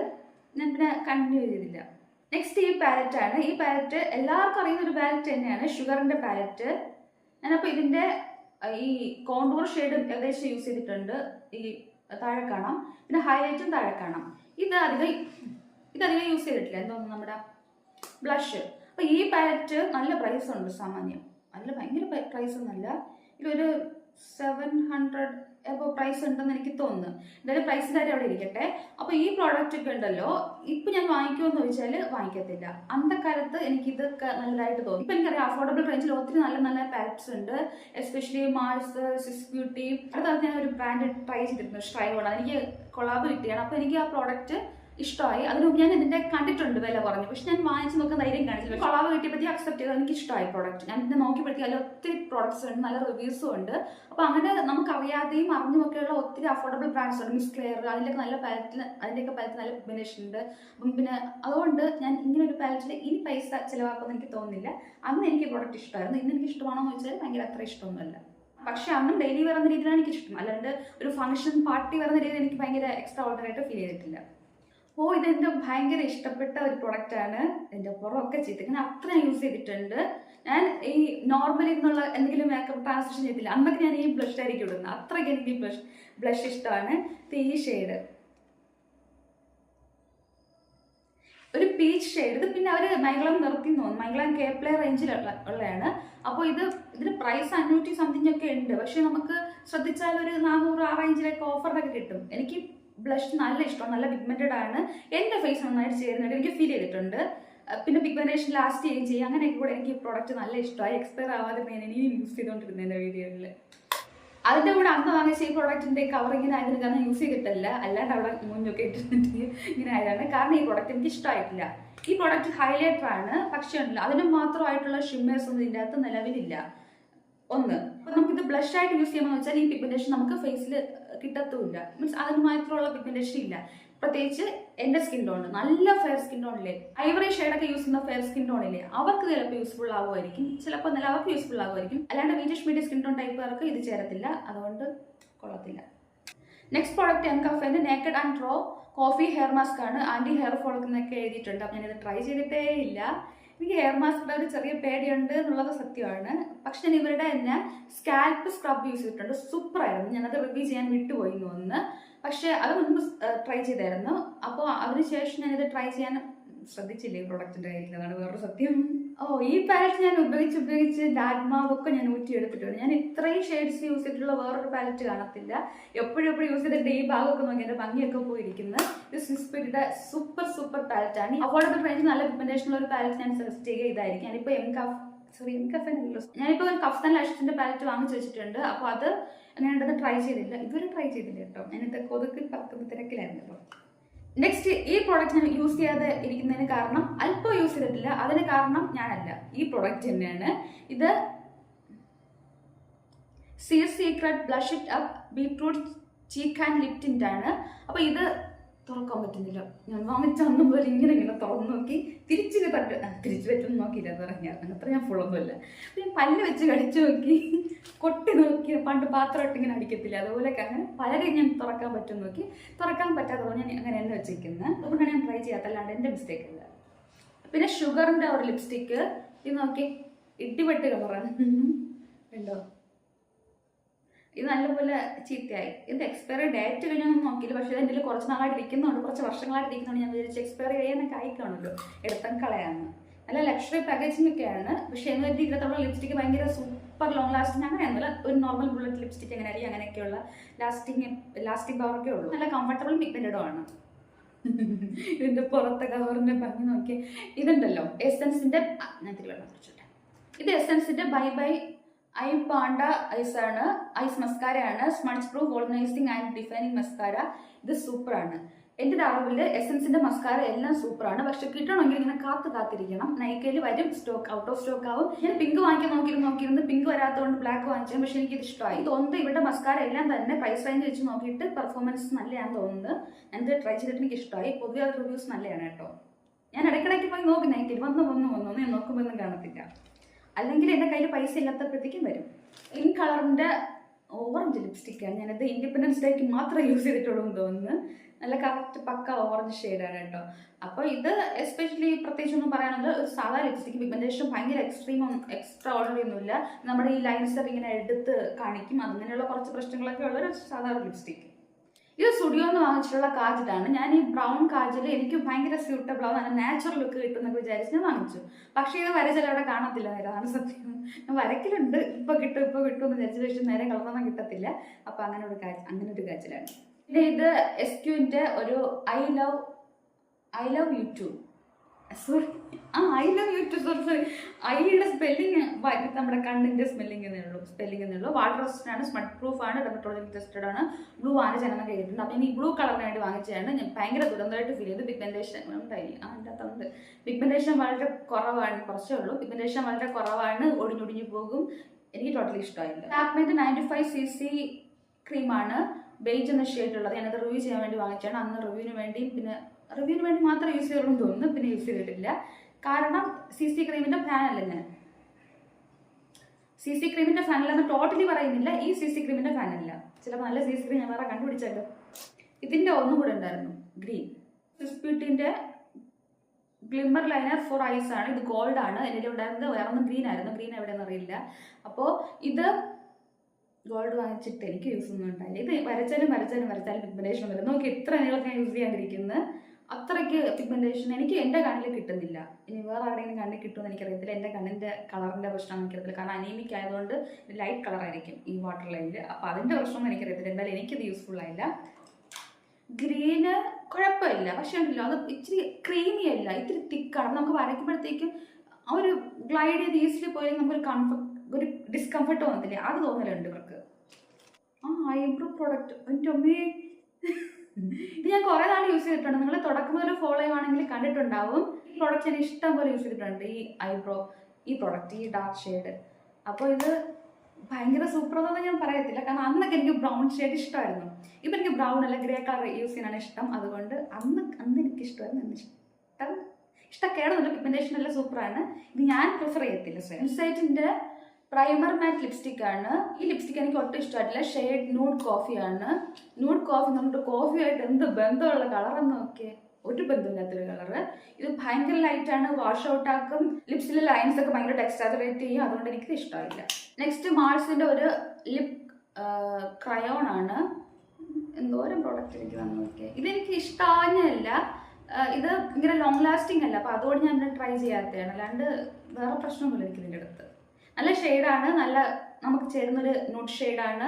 ഞാൻ പിന്നെ കണ്ടിന്യൂ ചെയ്തില്ല നെക്സ്റ്റ് ഈ പാലറ്റ് ആണ്. ഈ പാലറ്റ് എല്ലാവർക്കും അറിയുന്ന ഒരു പാലറ്റ് തന്നെയാണ് ഷുഗറിന്റെ പാലറ്റ് ഞാനപ്പോൾ ഇതിന്റെ ഈ കോണ്ടൂർ ഷെയ്ഡ് ഏകദേശം യൂസ് ചെയ്തിട്ടുണ്ട്. ഈ താഴെ കാണാം. പിന്നെ ഹൈലൈറ്റും താഴെ കാണാം. ഇത് അധികം ഇതധികം യൂസ് ചെയ്തിട്ടില്ല. എന്തോന്നു നമ്മുടെ ബ്ലഷ് അപ്പോൾ ഈ പാലറ്റ് നല്ല പ്രൈസുണ്ട് സാമാന്യം. നല്ല ഭയങ്കര പ്രൈസ് ഒന്നല്ല ഇതൊരു സെവൻ ഹൺഡ്രഡ് എബോ പ്രൈസ് ഉണ്ടെന്ന് എനിക്ക് തോന്നുന്നു. എന്തായാലും പ്രൈസ് കാര്യം അവിടെ ഇരിക്കട്ടെ. അപ്പോൾ ഈ പ്രോഡക്റ്റ് ഒക്കെ ഉണ്ടല്ലോ ഇപ്പം ഞാൻ വാങ്ങിക്കുമെന്ന് ചോദിച്ചാൽ വാങ്ങിക്കത്തില്ല. അന്തക്കാലത്ത് എനിക്കിത് നല്ലതായിട്ട് തോന്നി. ഇപ്പം എനിക്കറിയാം അഫോർഡബിൾ റേഞ്ചിൽ ഒത്തിരി നല്ല നല്ല പാക്സ് ഉണ്ട്. എസ്പെഷ്യലി മാർസ് സിസ് ബ്യൂട്ടി അടുത്ത ഞാൻ ഒരു ബ്രാൻഡ് ട്രൈ ചെയ്തിരുന്നു കൊള്ളാം എനിക്ക് കൊളാബ് കിട്ടിയാണ്. അപ്പോൾ എനിക്ക് ആ പ്രോഡക്റ്റ് ഇഷ്ടമായി അതിന് ഞാൻ ഇതിന്റെ കണ്ടിട്ടുണ്ട് വില കുറഞ്ഞു. പക്ഷെ ഞാൻ വാങ്ങിച്ച് നോക്കാൻ ധൈര്യം കാണിച്ചില്ല. കൊളാവ് കിട്ടിയപ്പോഴത്തേ അക്സെപ്റ്റ് ചെയ്ത് എനിക്ക് ഇഷ്ടമായി പ്രോഡക്റ്റ് ഞാൻ ഇതിനെ നോക്കിയപ്പോഴത്തേക്ക് അതിൽ ഒത്തിരി പ്രോഡക്ട്സ് ഉണ്ട് നല്ല റിവ്യൂസും ഉണ്ട്. അപ്പോൾ അങ്ങനെ നമുക്ക് അറിയാതെയും അറിഞ്ഞുമൊക്കെയുള്ള ഒത്തിരി അഫോർഡബിൾ ബ്രാൻഡ്സ് ഉണ്ട്. മിസ് ക്ലെയർ അതിന്റെയൊക്കെ നല്ല പാലറ്റിന് അതിന്റെയൊക്കെ പാലറ്റ് നല്ല കോമ്പിനേഷൻ ഉണ്ട്. അപ്പം പിന്നെ അതുകൊണ്ട് ഞാൻ ഇങ്ങനെ ഒരു പാലറ്റിൽ ഇനി പൈസ ചിലവാക്കുമെന്ന് എനിക്ക് തോന്നുന്നില്ല. അന്ന് എനിക്ക് പ്രോഡക്റ്റ് ഇഷ്ടമായിരുന്നു ഇന്ന് എനിക്ക് ഇഷ്ടമാണോ എന്ന് വെച്ചാൽ ഭയങ്കര അത്ര ഇഷ്ടമൊന്നുമല്ല. പക്ഷെ അന്നും ഡെയിലി വരുന്ന രീതിയിലാണ് എനിക്ക് ഇഷ്ടം. അല്ലാണ്ട് ഒരു ഫംഗ്ഷൻ പാർട്ടി വരുന്ന രീതിയിൽ എനിക്ക് ഭയങ്കര എക്സ്ട്രാ ഓർഡറായിട്ട് ഫീൽ ചെയ്തിട്ടില്ല. ഓ ഇതെന്റെ ഭയങ്കര ഇഷ്ടപ്പെട്ട ഒരു പ്രൊഡക്റ്റ് ആണ്. എന്റെ പുറമൊക്കെ ഞാൻ അത്ര യൂസ് ചെയ്തിട്ടുണ്ട്. ഞാൻ ഈ നോർമലി എന്നുള്ള എന്തെങ്കിലും മേക്കപ്പ് ട്രാൻസാക്ഷൻ ചെയ്തില്ല. അന്നൊക്കെ ഞാൻ ഈ ബ്ലഷ് ആയിരിക്കും ഇടുന്നത്. അത്രയ്ക്ക് എനിക്ക് ബ്ലഷ് ബ്ലഷ് ഇഷ്ടമാണ്. ഈ ഷെയ്ഡ് ഒരു പീച്ച് ഷെയ്ഡ് ഇത് പിന്നെ അവർ മംഗളം നിർത്തി തോന്നുന്നു. മംഗളം കെ പ്ലേ റേഞ്ചിലുള്ള ഉള്ളതാണ് അപ്പോൾ ഇത് ഇതിന് പ്രൈസ് അഞ്ഞൂറ്റി സംതിങ് ഒക്കെ ഉണ്ട്. പക്ഷെ നമുക്ക് ശ്രദ്ധിച്ചാൽ ഒരു നാനൂറ് ആ റേഞ്ചിലൊക്കെ ഓഫറിനൊക്കെ കിട്ടും. എനിക്ക് ബ്ലഷ് നല്ല ഇഷ്ടമാണ് നല്ല പിഗ്മെന്റഡ് ആണ്. എന്റെ ഫേസ് നന്നായിട്ട് ചേരുന്നുണ്ട് എനിക്ക് ഫീൽ ചെയ്തിട്ടുണ്ട്. പിന്നെ പിഗ്മെന്റേഷൻ ലാസ്റ്റ് ചെയ്യുകയും ചെയ്യും അങ്ങനെയൊക്കെ കൂടെ എനിക്ക് ഈ പ്രോഡക്റ്റ് നല്ല ഇഷ്ടമായി. എക്സ്പയർ ആവാതെ ഞാൻ ഇനിയും യൂസ് ചെയ്തുകൊണ്ടിരുന്നത് എന്റെ വീഡിയോയിൽ അതിന്റെ കൂടെ അന്ന് വാങ്ങിച്ച ഈ പ്രോഡക്റ്റിന്റെ ഇങ്ങനെ ആയതിന് കാരണം യൂസ് ചെയ്തിട്ടല്ല. അല്ലാണ്ട് അവിടെ മുന്നൊക്കെ ഇട്ടിട്ട് ഇങ്ങനെ ആയതാണ്. കാരണം ഈ പ്രോഡക്റ്റ് എനിക്ക് ഇഷ്ടമായിട്ടില്ല. ഈ പ്രോഡക്റ്റ് ഹൈലൈറ്റർ ആണ്. പക്ഷേ ഉണ്ടല്ലോ അതിന് മാത്രമായിട്ടുള്ള ഷിമ്മേഴ്സ് ഒന്നും ഇതിന്റെ അകത്ത് നിലവിലില്ല. ഒന്ന്. അപ്പൊ നമുക്കിത് ബ്ലഷ് ആയിട്ട് യൂസ് ചെയ്യാമെന്ന് വെച്ചാൽ ഈ പിഗ്മെന്റേഷൻ നമുക്ക് ഫേസിൽ കിട്ടത്തുമില്ല. മീൻസ് അതിന് മാത്രമുള്ള പിഗ്മെന്റേഷൻ ഇല്ല. പ്രത്യേകിച്ച് എന്റെ സ്കിൻ ടോൺ നല്ല ഫെയർ സ്കിൻ ടോണില്ലേ ഐവറി ഷെയ്ഡൊക്കെ യൂസ് ചെയ്യുന്ന ഫെയർ സ്കിൻ ടോണില്ലേ അവർക്ക് ചിലപ്പോൾ യൂസ്ഫുൾ ആകുമായിരിക്കും ചിലപ്പോൾ നല്ല അവർക്ക് യൂസ്ഫുൾ ആകുമായിരിക്കും അല്ലാണ്ട് വീറ്റഷ് മീഡിയ സ്കിൻ ടോൺ ടൈപ്പുകാർക്ക് ഇത് ചേരത്തില്ല. അതുകൊണ്ട് കൊള്ളത്തില്ല. Next product എൻകഫേന്റെ naked and raw coffee hair mask ആണ്. ആന്റി ഹെയർ ഫോളൊക്കെ എഴുതിയിട്ടുണ്ട്. അപ്പം ഞാനിത് ട്രൈ ചെയ്തിട്ടേ ഇല്ല. എനിക്ക് ഹെയർ മാസ്കിന്റെ ഒരു ചെറിയ പേടിയുണ്ട് എന്നുള്ളത് സത്യമാണ്. പക്ഷെ ഞാൻ ഇവരുടെ തന്നെ സ്കാൽപ്പ് സ്ക്രബ് യൂസ് ചെയ്തിട്ടുണ്ട്. സൂപ്പറായിരുന്നു ഞാനത് റിവ്യൂ ചെയ്യാൻ വിട്ടുപോയി എന്ന് പക്ഷെ അത് മുൻപ് ട്രൈ ചെയ്തായിരുന്നു. അപ്പോൾ അതിനുശേഷം ഞാനിത് ട്രൈ ചെയ്യാൻ ശ്രദ്ധിച്ചില്ല ഈ പ്രൊഡക്റ്റിന്റെ കയ്യിൽ അതാണ് വേറൊരു സത്യം. ഓ ഈ പാലറ്റ് ഞാൻ ഉപയോഗിച്ച് ഉപയോഗിച്ച് ഡാഗ്മാവൊക്കെ ഞാൻ ഊറ്റി എടുത്തിട്ടുണ്ട് ഞാൻ ഇത്രയും ഷെയ്ഡ്സ് യൂസ് ചെയ്തിട്ടുള്ള വേറൊരു പാലറ്റ് കാണത്തില്ല. എപ്പോഴും എപ്പോഴും യൂസ് ചെയ്തിട്ട് ഈ ഭാഗമൊക്കെ നോക്കി എന്റെ ഭംഗിയൊക്കെ പോയിരിക്കുന്നത് ഇത് സിസ്പിയുടെ സൂപ്പർ സൂപ്പർ പാലറ്റ് ആണ്. അഫോർഡബിൾ റേഞ്ച് നല്ല റിക്കമെൻഡേഷൻ ഉള്ള ഒരു പാലറ്റ് ഞാൻ സജസ്റ്റ് ചെയ്യുക ഇതായിരിക്കും ഞാനിപ്പോൾ M cough sorry M cough ഞാനിപ്പോൾ ഒരു തന്നെ ലക്ഷത്തിന്റെ പാലറ്റ് വാങ്ങിച്ചു വെച്ചിട്ടുണ്ട്. അപ്പോൾ അത് ഞാൻ ട്രൈ ചെയ്തില്ല. ഇതുവരെ ട്രൈ ചെയ്തില്ല കേട്ടോ. ഞാനിത് കൊതുക്കിൽ പറക്കുന്ന തിരക്കിലായിരുന്നു കേട്ടോ നെക്സ്റ്റ് ഈ പ്രോഡക്റ്റ് ഞാൻ യൂസ് ചെയ്യാതെ ഇരിക്കുന്നതിന് കാരണം അല്പം യൂസ് ചെയ്തിട്ടില്ല. അതിന് കാരണം ഞാനല്ല. ഈ പ്രോഡക്റ്റ് തന്നെയാണ്. ഇത് Seer Secrets blush it up beetroot cheek and lip tint ആണ്. അപ്പോൾ ഇത് തുറക്കാൻ പറ്റുന്നില്ല. ഞാൻ വാങ്ങിച്ച അന്ന് പോലെ ഇങ്ങനെ ഇങ്ങനെ തുറന്നു നോക്കി തിരിച്ചു തട്ട് തിരിച്ചു തിരിച്ച് പറ്റും നോക്കിയില്ല എന്ന് പറഞ്ഞാൽ അത്ര ഞാൻ ഫുള്ളൊന്നുമില്ല പിന്നെ പല്ല് വെച്ച് കടിച്ചു നോക്കി കൊട്ടി നോക്കി പണ്ട് പാത്രമായിട്ട് ഇങ്ങനെ അടിക്കത്തില്ല. അതുപോലെയൊക്കെ അങ്ങനെ പലരെയും ഞാൻ തുറക്കാൻ പറ്റും നോക്കി. തുറക്കാൻ പറ്റാത്തതുകൊണ്ട് ഞാൻ അങ്ങനെ എന്നെ വെച്ചിരിക്കുന്നത് അതുകൊണ്ടാണ് ഞാൻ ട്രൈ ചെയ്യാത്ത അല്ലാണ്ട് എന്റെ മിസ്റ്റേക്ക് അല്ല. പിന്നെ ഷുഗറിന്റെ ഒരു ലിപ്സ്റ്റിക്ക് ഇത് നോക്കി ഇട്ടിപെട്ട് കളറാണ് ഉണ്ടോ ഇത് നല്ലപോലെ ചീത്തയായി. ഇത് എക്സ്പയറി ഡേറ്റ് കഴിഞ്ഞൊന്നും നോക്കിയില്ല. പക്ഷേ എന്റെ കുറച്ച് നാളായിട്ട് ഇരിക്കുന്നുണ്ട്. കുറച്ച് വർഷങ്ങളായിട്ട് ഇരിക്കുന്നുണ്ട്. ഞാൻ വിചാരിച്ചു എക്സ്പയറി കഴിയാനൊക്കെ ആയിക്കാണല്ലോ. എടുത്തം കളയാന്ന്. നല്ല ലക്ഷറി പാക്കേജിംഗ് ഒക്കെയാണ് പക്ഷേ എന്ന് കരുതി ഇതിനകത്തുള്ള ലിപ്സ്റ്റിക്ക് ഭയങ്കര സൂപ്പർ ലോങ് ലാസ്റ്റിംഗ് അങ്ങനെയൊന്നുമില്ല ഒരു നോർമൽ ബുള്ളറ്റ് ലിപ്സ്റ്റിക്ക് എങ്ങനെ ആയിരിക്കും അങ്ങനെയൊക്കെയുള്ള ലാസ്റ്റിംഗ് ലാസ്റ്റിംഗ് പവറൊക്കെ ഉള്ളൂ. നല്ല കംഫർട്ടബിൾ പിഗ്മെന്റഡും ആണ് ഇതിന്റെ പുറത്തെ കവറിന്റെ ഭംഗി നോക്കി ഇതുണ്ടല്ലോ എസെൻസിന്റെ ആ, ഞാൻ തിരി വെള്ളം കുടിച്ചോട്ടെ. ഇത് എസെൻസിന്റെ bye bye eye panda eyes ആണ്. ഐസ് മസ്കാര ആണ്. Smudge proof volumising and defining mascara ഇത് സൂപ്പർ ആണ്. എന്റെ ഒരു അറിവിൽ എസെൻസിന്റെ മസ്കാര എല്ലാം സൂപ്പർ ആണ്. പക്ഷെ കിട്ടണമെങ്കിൽ ഇങ്ങനെ കാത്തു കാത്തിരിക്കണം. നൈക്കയിൽ വരും. സ്റ്റോക്ക് ഔട്ട് ഓഫ് സ്റ്റോക്ക് ആവും. ഞാൻ പിങ്ക് വാങ്ങിക്കാൻ നോക്കിയിരുന്നു നോക്കിയിരുന്നു. പിങ്ക് വരാത്തതുകൊണ്ട് ബ്ലാക്ക് വാങ്ങിച്ചു. പക്ഷെ എനിക്ക് ഇഷ്ടമായി. തോന്നുന്നത് ഇവിടെ മസ്കാര എല്ലാം തന്നെ പ്രൈസ് റേഞ്ച് വെച്ച് നോക്കിയിട്ട് പെർഫോമൻസ് നല്ലതാണെന്ന് തോന്നുന്നത് ഞാനിത് ട്രൈ ചെയ്തിട്ട് എനിക്ക് ഇഷ്ടമായി. പൊതുവെ റിവ്യൂസ് നല്ലതാണ് കേട്ടോ. ഞാൻ ഇടയ്ക്കിടയ്ക്ക് പോയി നോക്കി. നൈക്കയിൽ വന്നു വന്നു വന്നു ഞാൻ നോക്കുമ്പോൾ ഒന്നും കാണത്തില്ല. അല്ലെങ്കിൽ എന്റെ കയ്യിൽ പൈസ ഇല്ലാത്തപ്പോഴത്തേക്കും വരും. ഇൻ കളറിന്റെ ഓറഞ്ച് ലിപ്സ്റ്റിക്കാണ്. ഞാനത് ഇൻഡിപെൻഡൻസ് ഡേക്ക് മാത്രം യൂസ് ചെയ്തിട്ടുള്ളൂ എന്ന് തോന്നുന്നു. നല്ല കറക്റ്റ് പക്ക ഓറഞ്ച് ഷെയ്ഡാണ് കേട്ടോ. അപ്പോൾ ഇത് എസ്പെഷ്യലി പ്രത്യേകിച്ച് ഒന്നും പറയാനുള്ളത് ഒരു സാധാ ലിപ്സ്റ്റിക്ക് പിഗ്മെന്റേഷൻ ഭയങ്കര എക്സ്ട്രീം എക്സ്ട്രാ ഓർഡിനറി ഒന്നുമില്ല. നമ്മുടെ ഈ ലൈൻസ് ഇങ്ങനെ എടുത്ത് കാണിക്കും. അങ്ങനെയുള്ള കുറച്ച് പ്രശ്നങ്ങളൊക്കെ ഉള്ള ഒരു സാധാരണ ലിപ്സ്റ്റിക് ഇത് സ്റ്റുഡിയോ എന്ന് വാങ്ങിച്ചിട്ടുള്ള കാജിലാണ് ഞാൻ ഈ ബ്രൗൺ കാജിൽ എനിക്ക് ഭയങ്കര സ്യൂട്ടബിൾ നല്ല നാച്ചുറൽ ലുക്ക് കിട്ടുമെന്നൊക്കെ വിചാരിച്ച് ഞാൻ വാങ്ങിച്ചു. പക്ഷേ ഇത് വരച്ചാൽ അവിടെ കാണത്തില്ല അതാണ് സത്യം. ഞാൻ വരയ്ക്കലുണ്ട്. ഇപ്പൊ കിട്ടും ഇപ്പൊ കിട്ടും എന്ന് വിചാരിച്ചു പക്ഷേ നേരെ കളറൊന്നും കിട്ടത്തില്ല. അപ്പൊ അങ്ങനെ ഒരു കാജ് അങ്ങനെ ഒരു കാജിലാണ്. പിന്നെ ഇത് എസ് ക്യൂവിന്റെ ഒരു I love I love YouTube sorry ആ I love you too sorry sorry ഐയുടെ സ്പെല്ലിങ് നമ്മുടെ കണ്ണിന്റെ സ്പെല്ലിംഗ് എന്നേ ഉള്ളൂ. സ്പെല്ലിംഗ് എന്നേ ഉള്ളൂ. വാട്ടർ റെസിസ്റ്റന്റ് ആണ് സ്മട്ട് പ്രൂഫ് ആണ് ഡെമറ്റോളജി ടെസ്റ്റഡ് ആണ്. ബ്ലൂ ആണ് ജനനം കഴിഞ്ഞിട്ടുണ്ട്. അപ്പം ഈ ബ്ലൂ കളറിന് വേണ്ടി വാങ്ങിച്ചതാണ്. ഞാൻ ഭയങ്കര ദുരന്തമായിട്ട് ഫീൽ ചെയ്ത്. പിഗ്മെന്റേഷൻ ഉണ്ടായി ആ അകത്തുണ്ട്. പിഗ്മെന്റേഷൻ വളരെ കുറവാണ്. കുറച്ചേ ഉള്ളൂ. പിഗ്മെന്റേഷൻ വളരെ കുറവാണ്. ഒടിഞ്ഞൊടിഞ്ഞു പോകും. എനിക്ക് ടോട്ടലി ഇഷ്ടമായില്ല. ലാക്മേറ്റ് നയന്റി ഫൈവ് സി സി ക്രീമാണ് ബേജ് എന്ന ഷെയ്ഡ് ഉള്ളത്. ഞാനത് റിവ്യൂ ചെയ്യാൻ വേണ്ടി വാങ്ങിച്ചാണ് അന്ന് റിവ്യൂവിന് വേണ്ടിയും പിന്നെ റിവ്യൂവിന് വേണ്ടി മാത്രം യൂസ് ചെയ്തുള്ളൂ തോന്നുന്നു. പിന്നെ യൂസ് ചെയ്തിട്ടില്ല. കാരണം സി സി ക്രീമിന്റെ ഫാൻ അല്ല ഞാൻ. സി സി ക്രീമിന്റെ ഫാനല്ലെന്ന് ടോട്ടലി പറയുന്നില്ല. ഈ സി സി ക്രീമിന്റെ ഫാൻ അല്ല. ചിലപ്പോൾ നല്ല സി സി ക്രീം ഞാൻ വേറെ കണ്ടുപിടിച്ചല്ലോ ഇതിന്റെ ഒന്നും കൂടെ ഉണ്ടായിരുന്നു. ഗ്രീൻ സ്വിസ്ബ്യൂട്ടിന്റെ ഗ്ലിമ്മർ ലൈനർ ഫോർ ഐസ് ആണ്. ഇത് ഗോൾഡ് ആണ്. എന്റെ ഉണ്ടായിരുന്നത് വേറെ ഒന്നും ഗ്രീൻ ആയിരുന്നു. ഗ്രീൻ എവിടെയെന്ന് അറിയില്ല. അപ്പോൾ ഇത് ഗോൾഡ് വാങ്ങിച്ചിട്ട് എനിക്ക് യൂസ് ഒന്നും ഉണ്ടായില്ല. ഇത് വരച്ചാലും വരച്ചാലും വരച്ചാലും പിഗ്മെന്റേഷൻ വരും. നോക്കി എത്ര നിങ്ങൾക്ക് ഞാൻ യൂസ് ചെയ്യാണ്ടിരിക്കുന്നത് അത്രയ്ക്ക് പിഗ്മെന്റേഷൻ എനിക്ക് എന്റെ കണ്ണിൽ കിട്ടുന്നില്ല. ഇനി വേറെ ആരുടെയെങ്കിലും കണ്ണിൽ കിട്ടുമെന്ന് എനിക്കറിയത്തില്ല. എന്റെ കണ്ണിന്റെ കളറിന്റെ പ്രശ്നമാണ് എനിക്കറിയത്തില്ല. കാരണം അനീമിക് ആയതുകൊണ്ട് ലൈറ്റ് കളറായിരിക്കും ഈ വാട്ടർ ലൈനിൽ അപ്പോൾ അതിന്റെ പ്രശ്നമൊന്നും എനിക്കറിയത്തില്ല. എന്തായാലും എനിക്കിത് യൂസ്ഫുൾ ആയില്ല. ഗ്രീന് കുഴപ്പമില്ല. പക്ഷേ ഉണ്ടല്ലോ അത് ഇച്ചിരി ക്രീമി അല്ല. ഇത്തിരി തിക്കാണ് നമുക്ക് വരയ്ക്കുമ്പോഴത്തേക്കും ആ ഒരു ഗ്ലൈഡ് ചെയ്ത് ഈസിലി പോയാലും നമുക്കൊരു കംഫർട്ട് ഒരു ഡിസ്കംഫർട്ട് തോന്നത്തില്ലേ? അത് തോന്നലുണ്ട് ഇവർക്ക്. ആ ഐബ്രോ പ്രോഡക്റ്റ് എന്റെ അമ്മേ ഇത് ഞാൻ കുറേ നാൾ യൂസ് ചെയ്തിട്ടുണ്ട്. നിങ്ങൾ തുടക്കം മുതൽ ഫോളോ ചെയ്യുവാണെങ്കിൽ കണ്ടിട്ടുണ്ടാവും. ഈ പ്രോഡക്റ്റ് ഞാൻ ഇഷ്ടം പോലെ യൂസ് ചെയ്തിട്ടുണ്ട്. ഈ ഐബ്രോ ഈ പ്രോഡക്റ്റ് ഈ ഡാർക്ക് ഷെയ്ഡ് അപ്പോൾ ഇത് ഭയങ്കര സൂപ്പർ ഞാൻ പറയത്തില്ല. കാരണം അന്നൊക്കെ എനിക്ക് ബ്രൗൺ ഷെയ്ഡ് ഇഷ്ടമായിരുന്നു ഇപ്പം എനിക്ക് ബ്രൗൺ അല്ല ഗ്രേ കളർ യൂസ് ചെയ്യാനാണ് ഇഷ്ടം. അതുകൊണ്ട് അന്ന് അന്ന് എനിക്ക് ഇഷ്ടമായിരുന്നു. അന്ന് ഇഷ്ടം ഇഷ്ടക്കേടൊന്നുമില്ല. പിഗ്മെന്റേഷൻ എല്ലാം സൂപ്പറാണ് ഇത് ഞാൻ പ്രിഫർ ചെയ്യത്തില്ല ഇൻസൈറ്റിന്റെ പ്രൈമർ മാറ്റ് ലിപ്സ്റ്റിക് ആണ്. ഈ ലിപ്സ്റ്റിക് എനിക്ക് ഒട്ടും ഇഷ്ടമായിട്ടില്ല. ഷെയ്ഡ് നൂഡ് കോഫി ആണ്. നൂഡ് കോഫി പറഞ്ഞിട്ട് കോഫിയായിട്ട് എന്ത് ബന്ധമുള്ള കളറെന്ന് നോക്കിയേ. ഒരു ബന്ധമില്ലാത്തൊരു കളറ് ഇത് ഭയങ്കര ലൈറ്റ് ആണ് വാഷ് ഔട്ട് ആക്കും. ലിപ്സിലെ ലൈൻസ് ഒക്കെ ഭയങ്കര ടെക്സ്റ്റാജറേറ്റ് ചെയ്യും. അതുകൊണ്ട് എനിക്ക് ഇഷ്ടമായില്ല. നെക്സ്റ്റ് മാൾസിന്റെ ഒരു ലിപ് ക്രയോൺ ആണ്. എന്തോരം പ്രോഡക്റ്റ് എനിക്ക് വന്നു നോക്കിയേ. ഇതെനിക്ക് ഇഷ്ടമാഞ്ഞല്ല ഇത് ഇങ്ങനെ ലോങ് ലാസ്റ്റിംഗ് അല്ല. അപ്പോൾ അതുകൊണ്ട് ഞാൻ ട്രൈ ചെയ്യാത്തതാണ്. അല്ലാണ്ട് വേറെ പ്രശ്നമൊന്നുമില്ല എനിക്ക് അടുത്ത്. നല്ല ഷെയ്ഡാണ് നല്ല നമുക്ക് ചേരുന്നൊരു നോട്ട് ഷെയ്ഡാണ്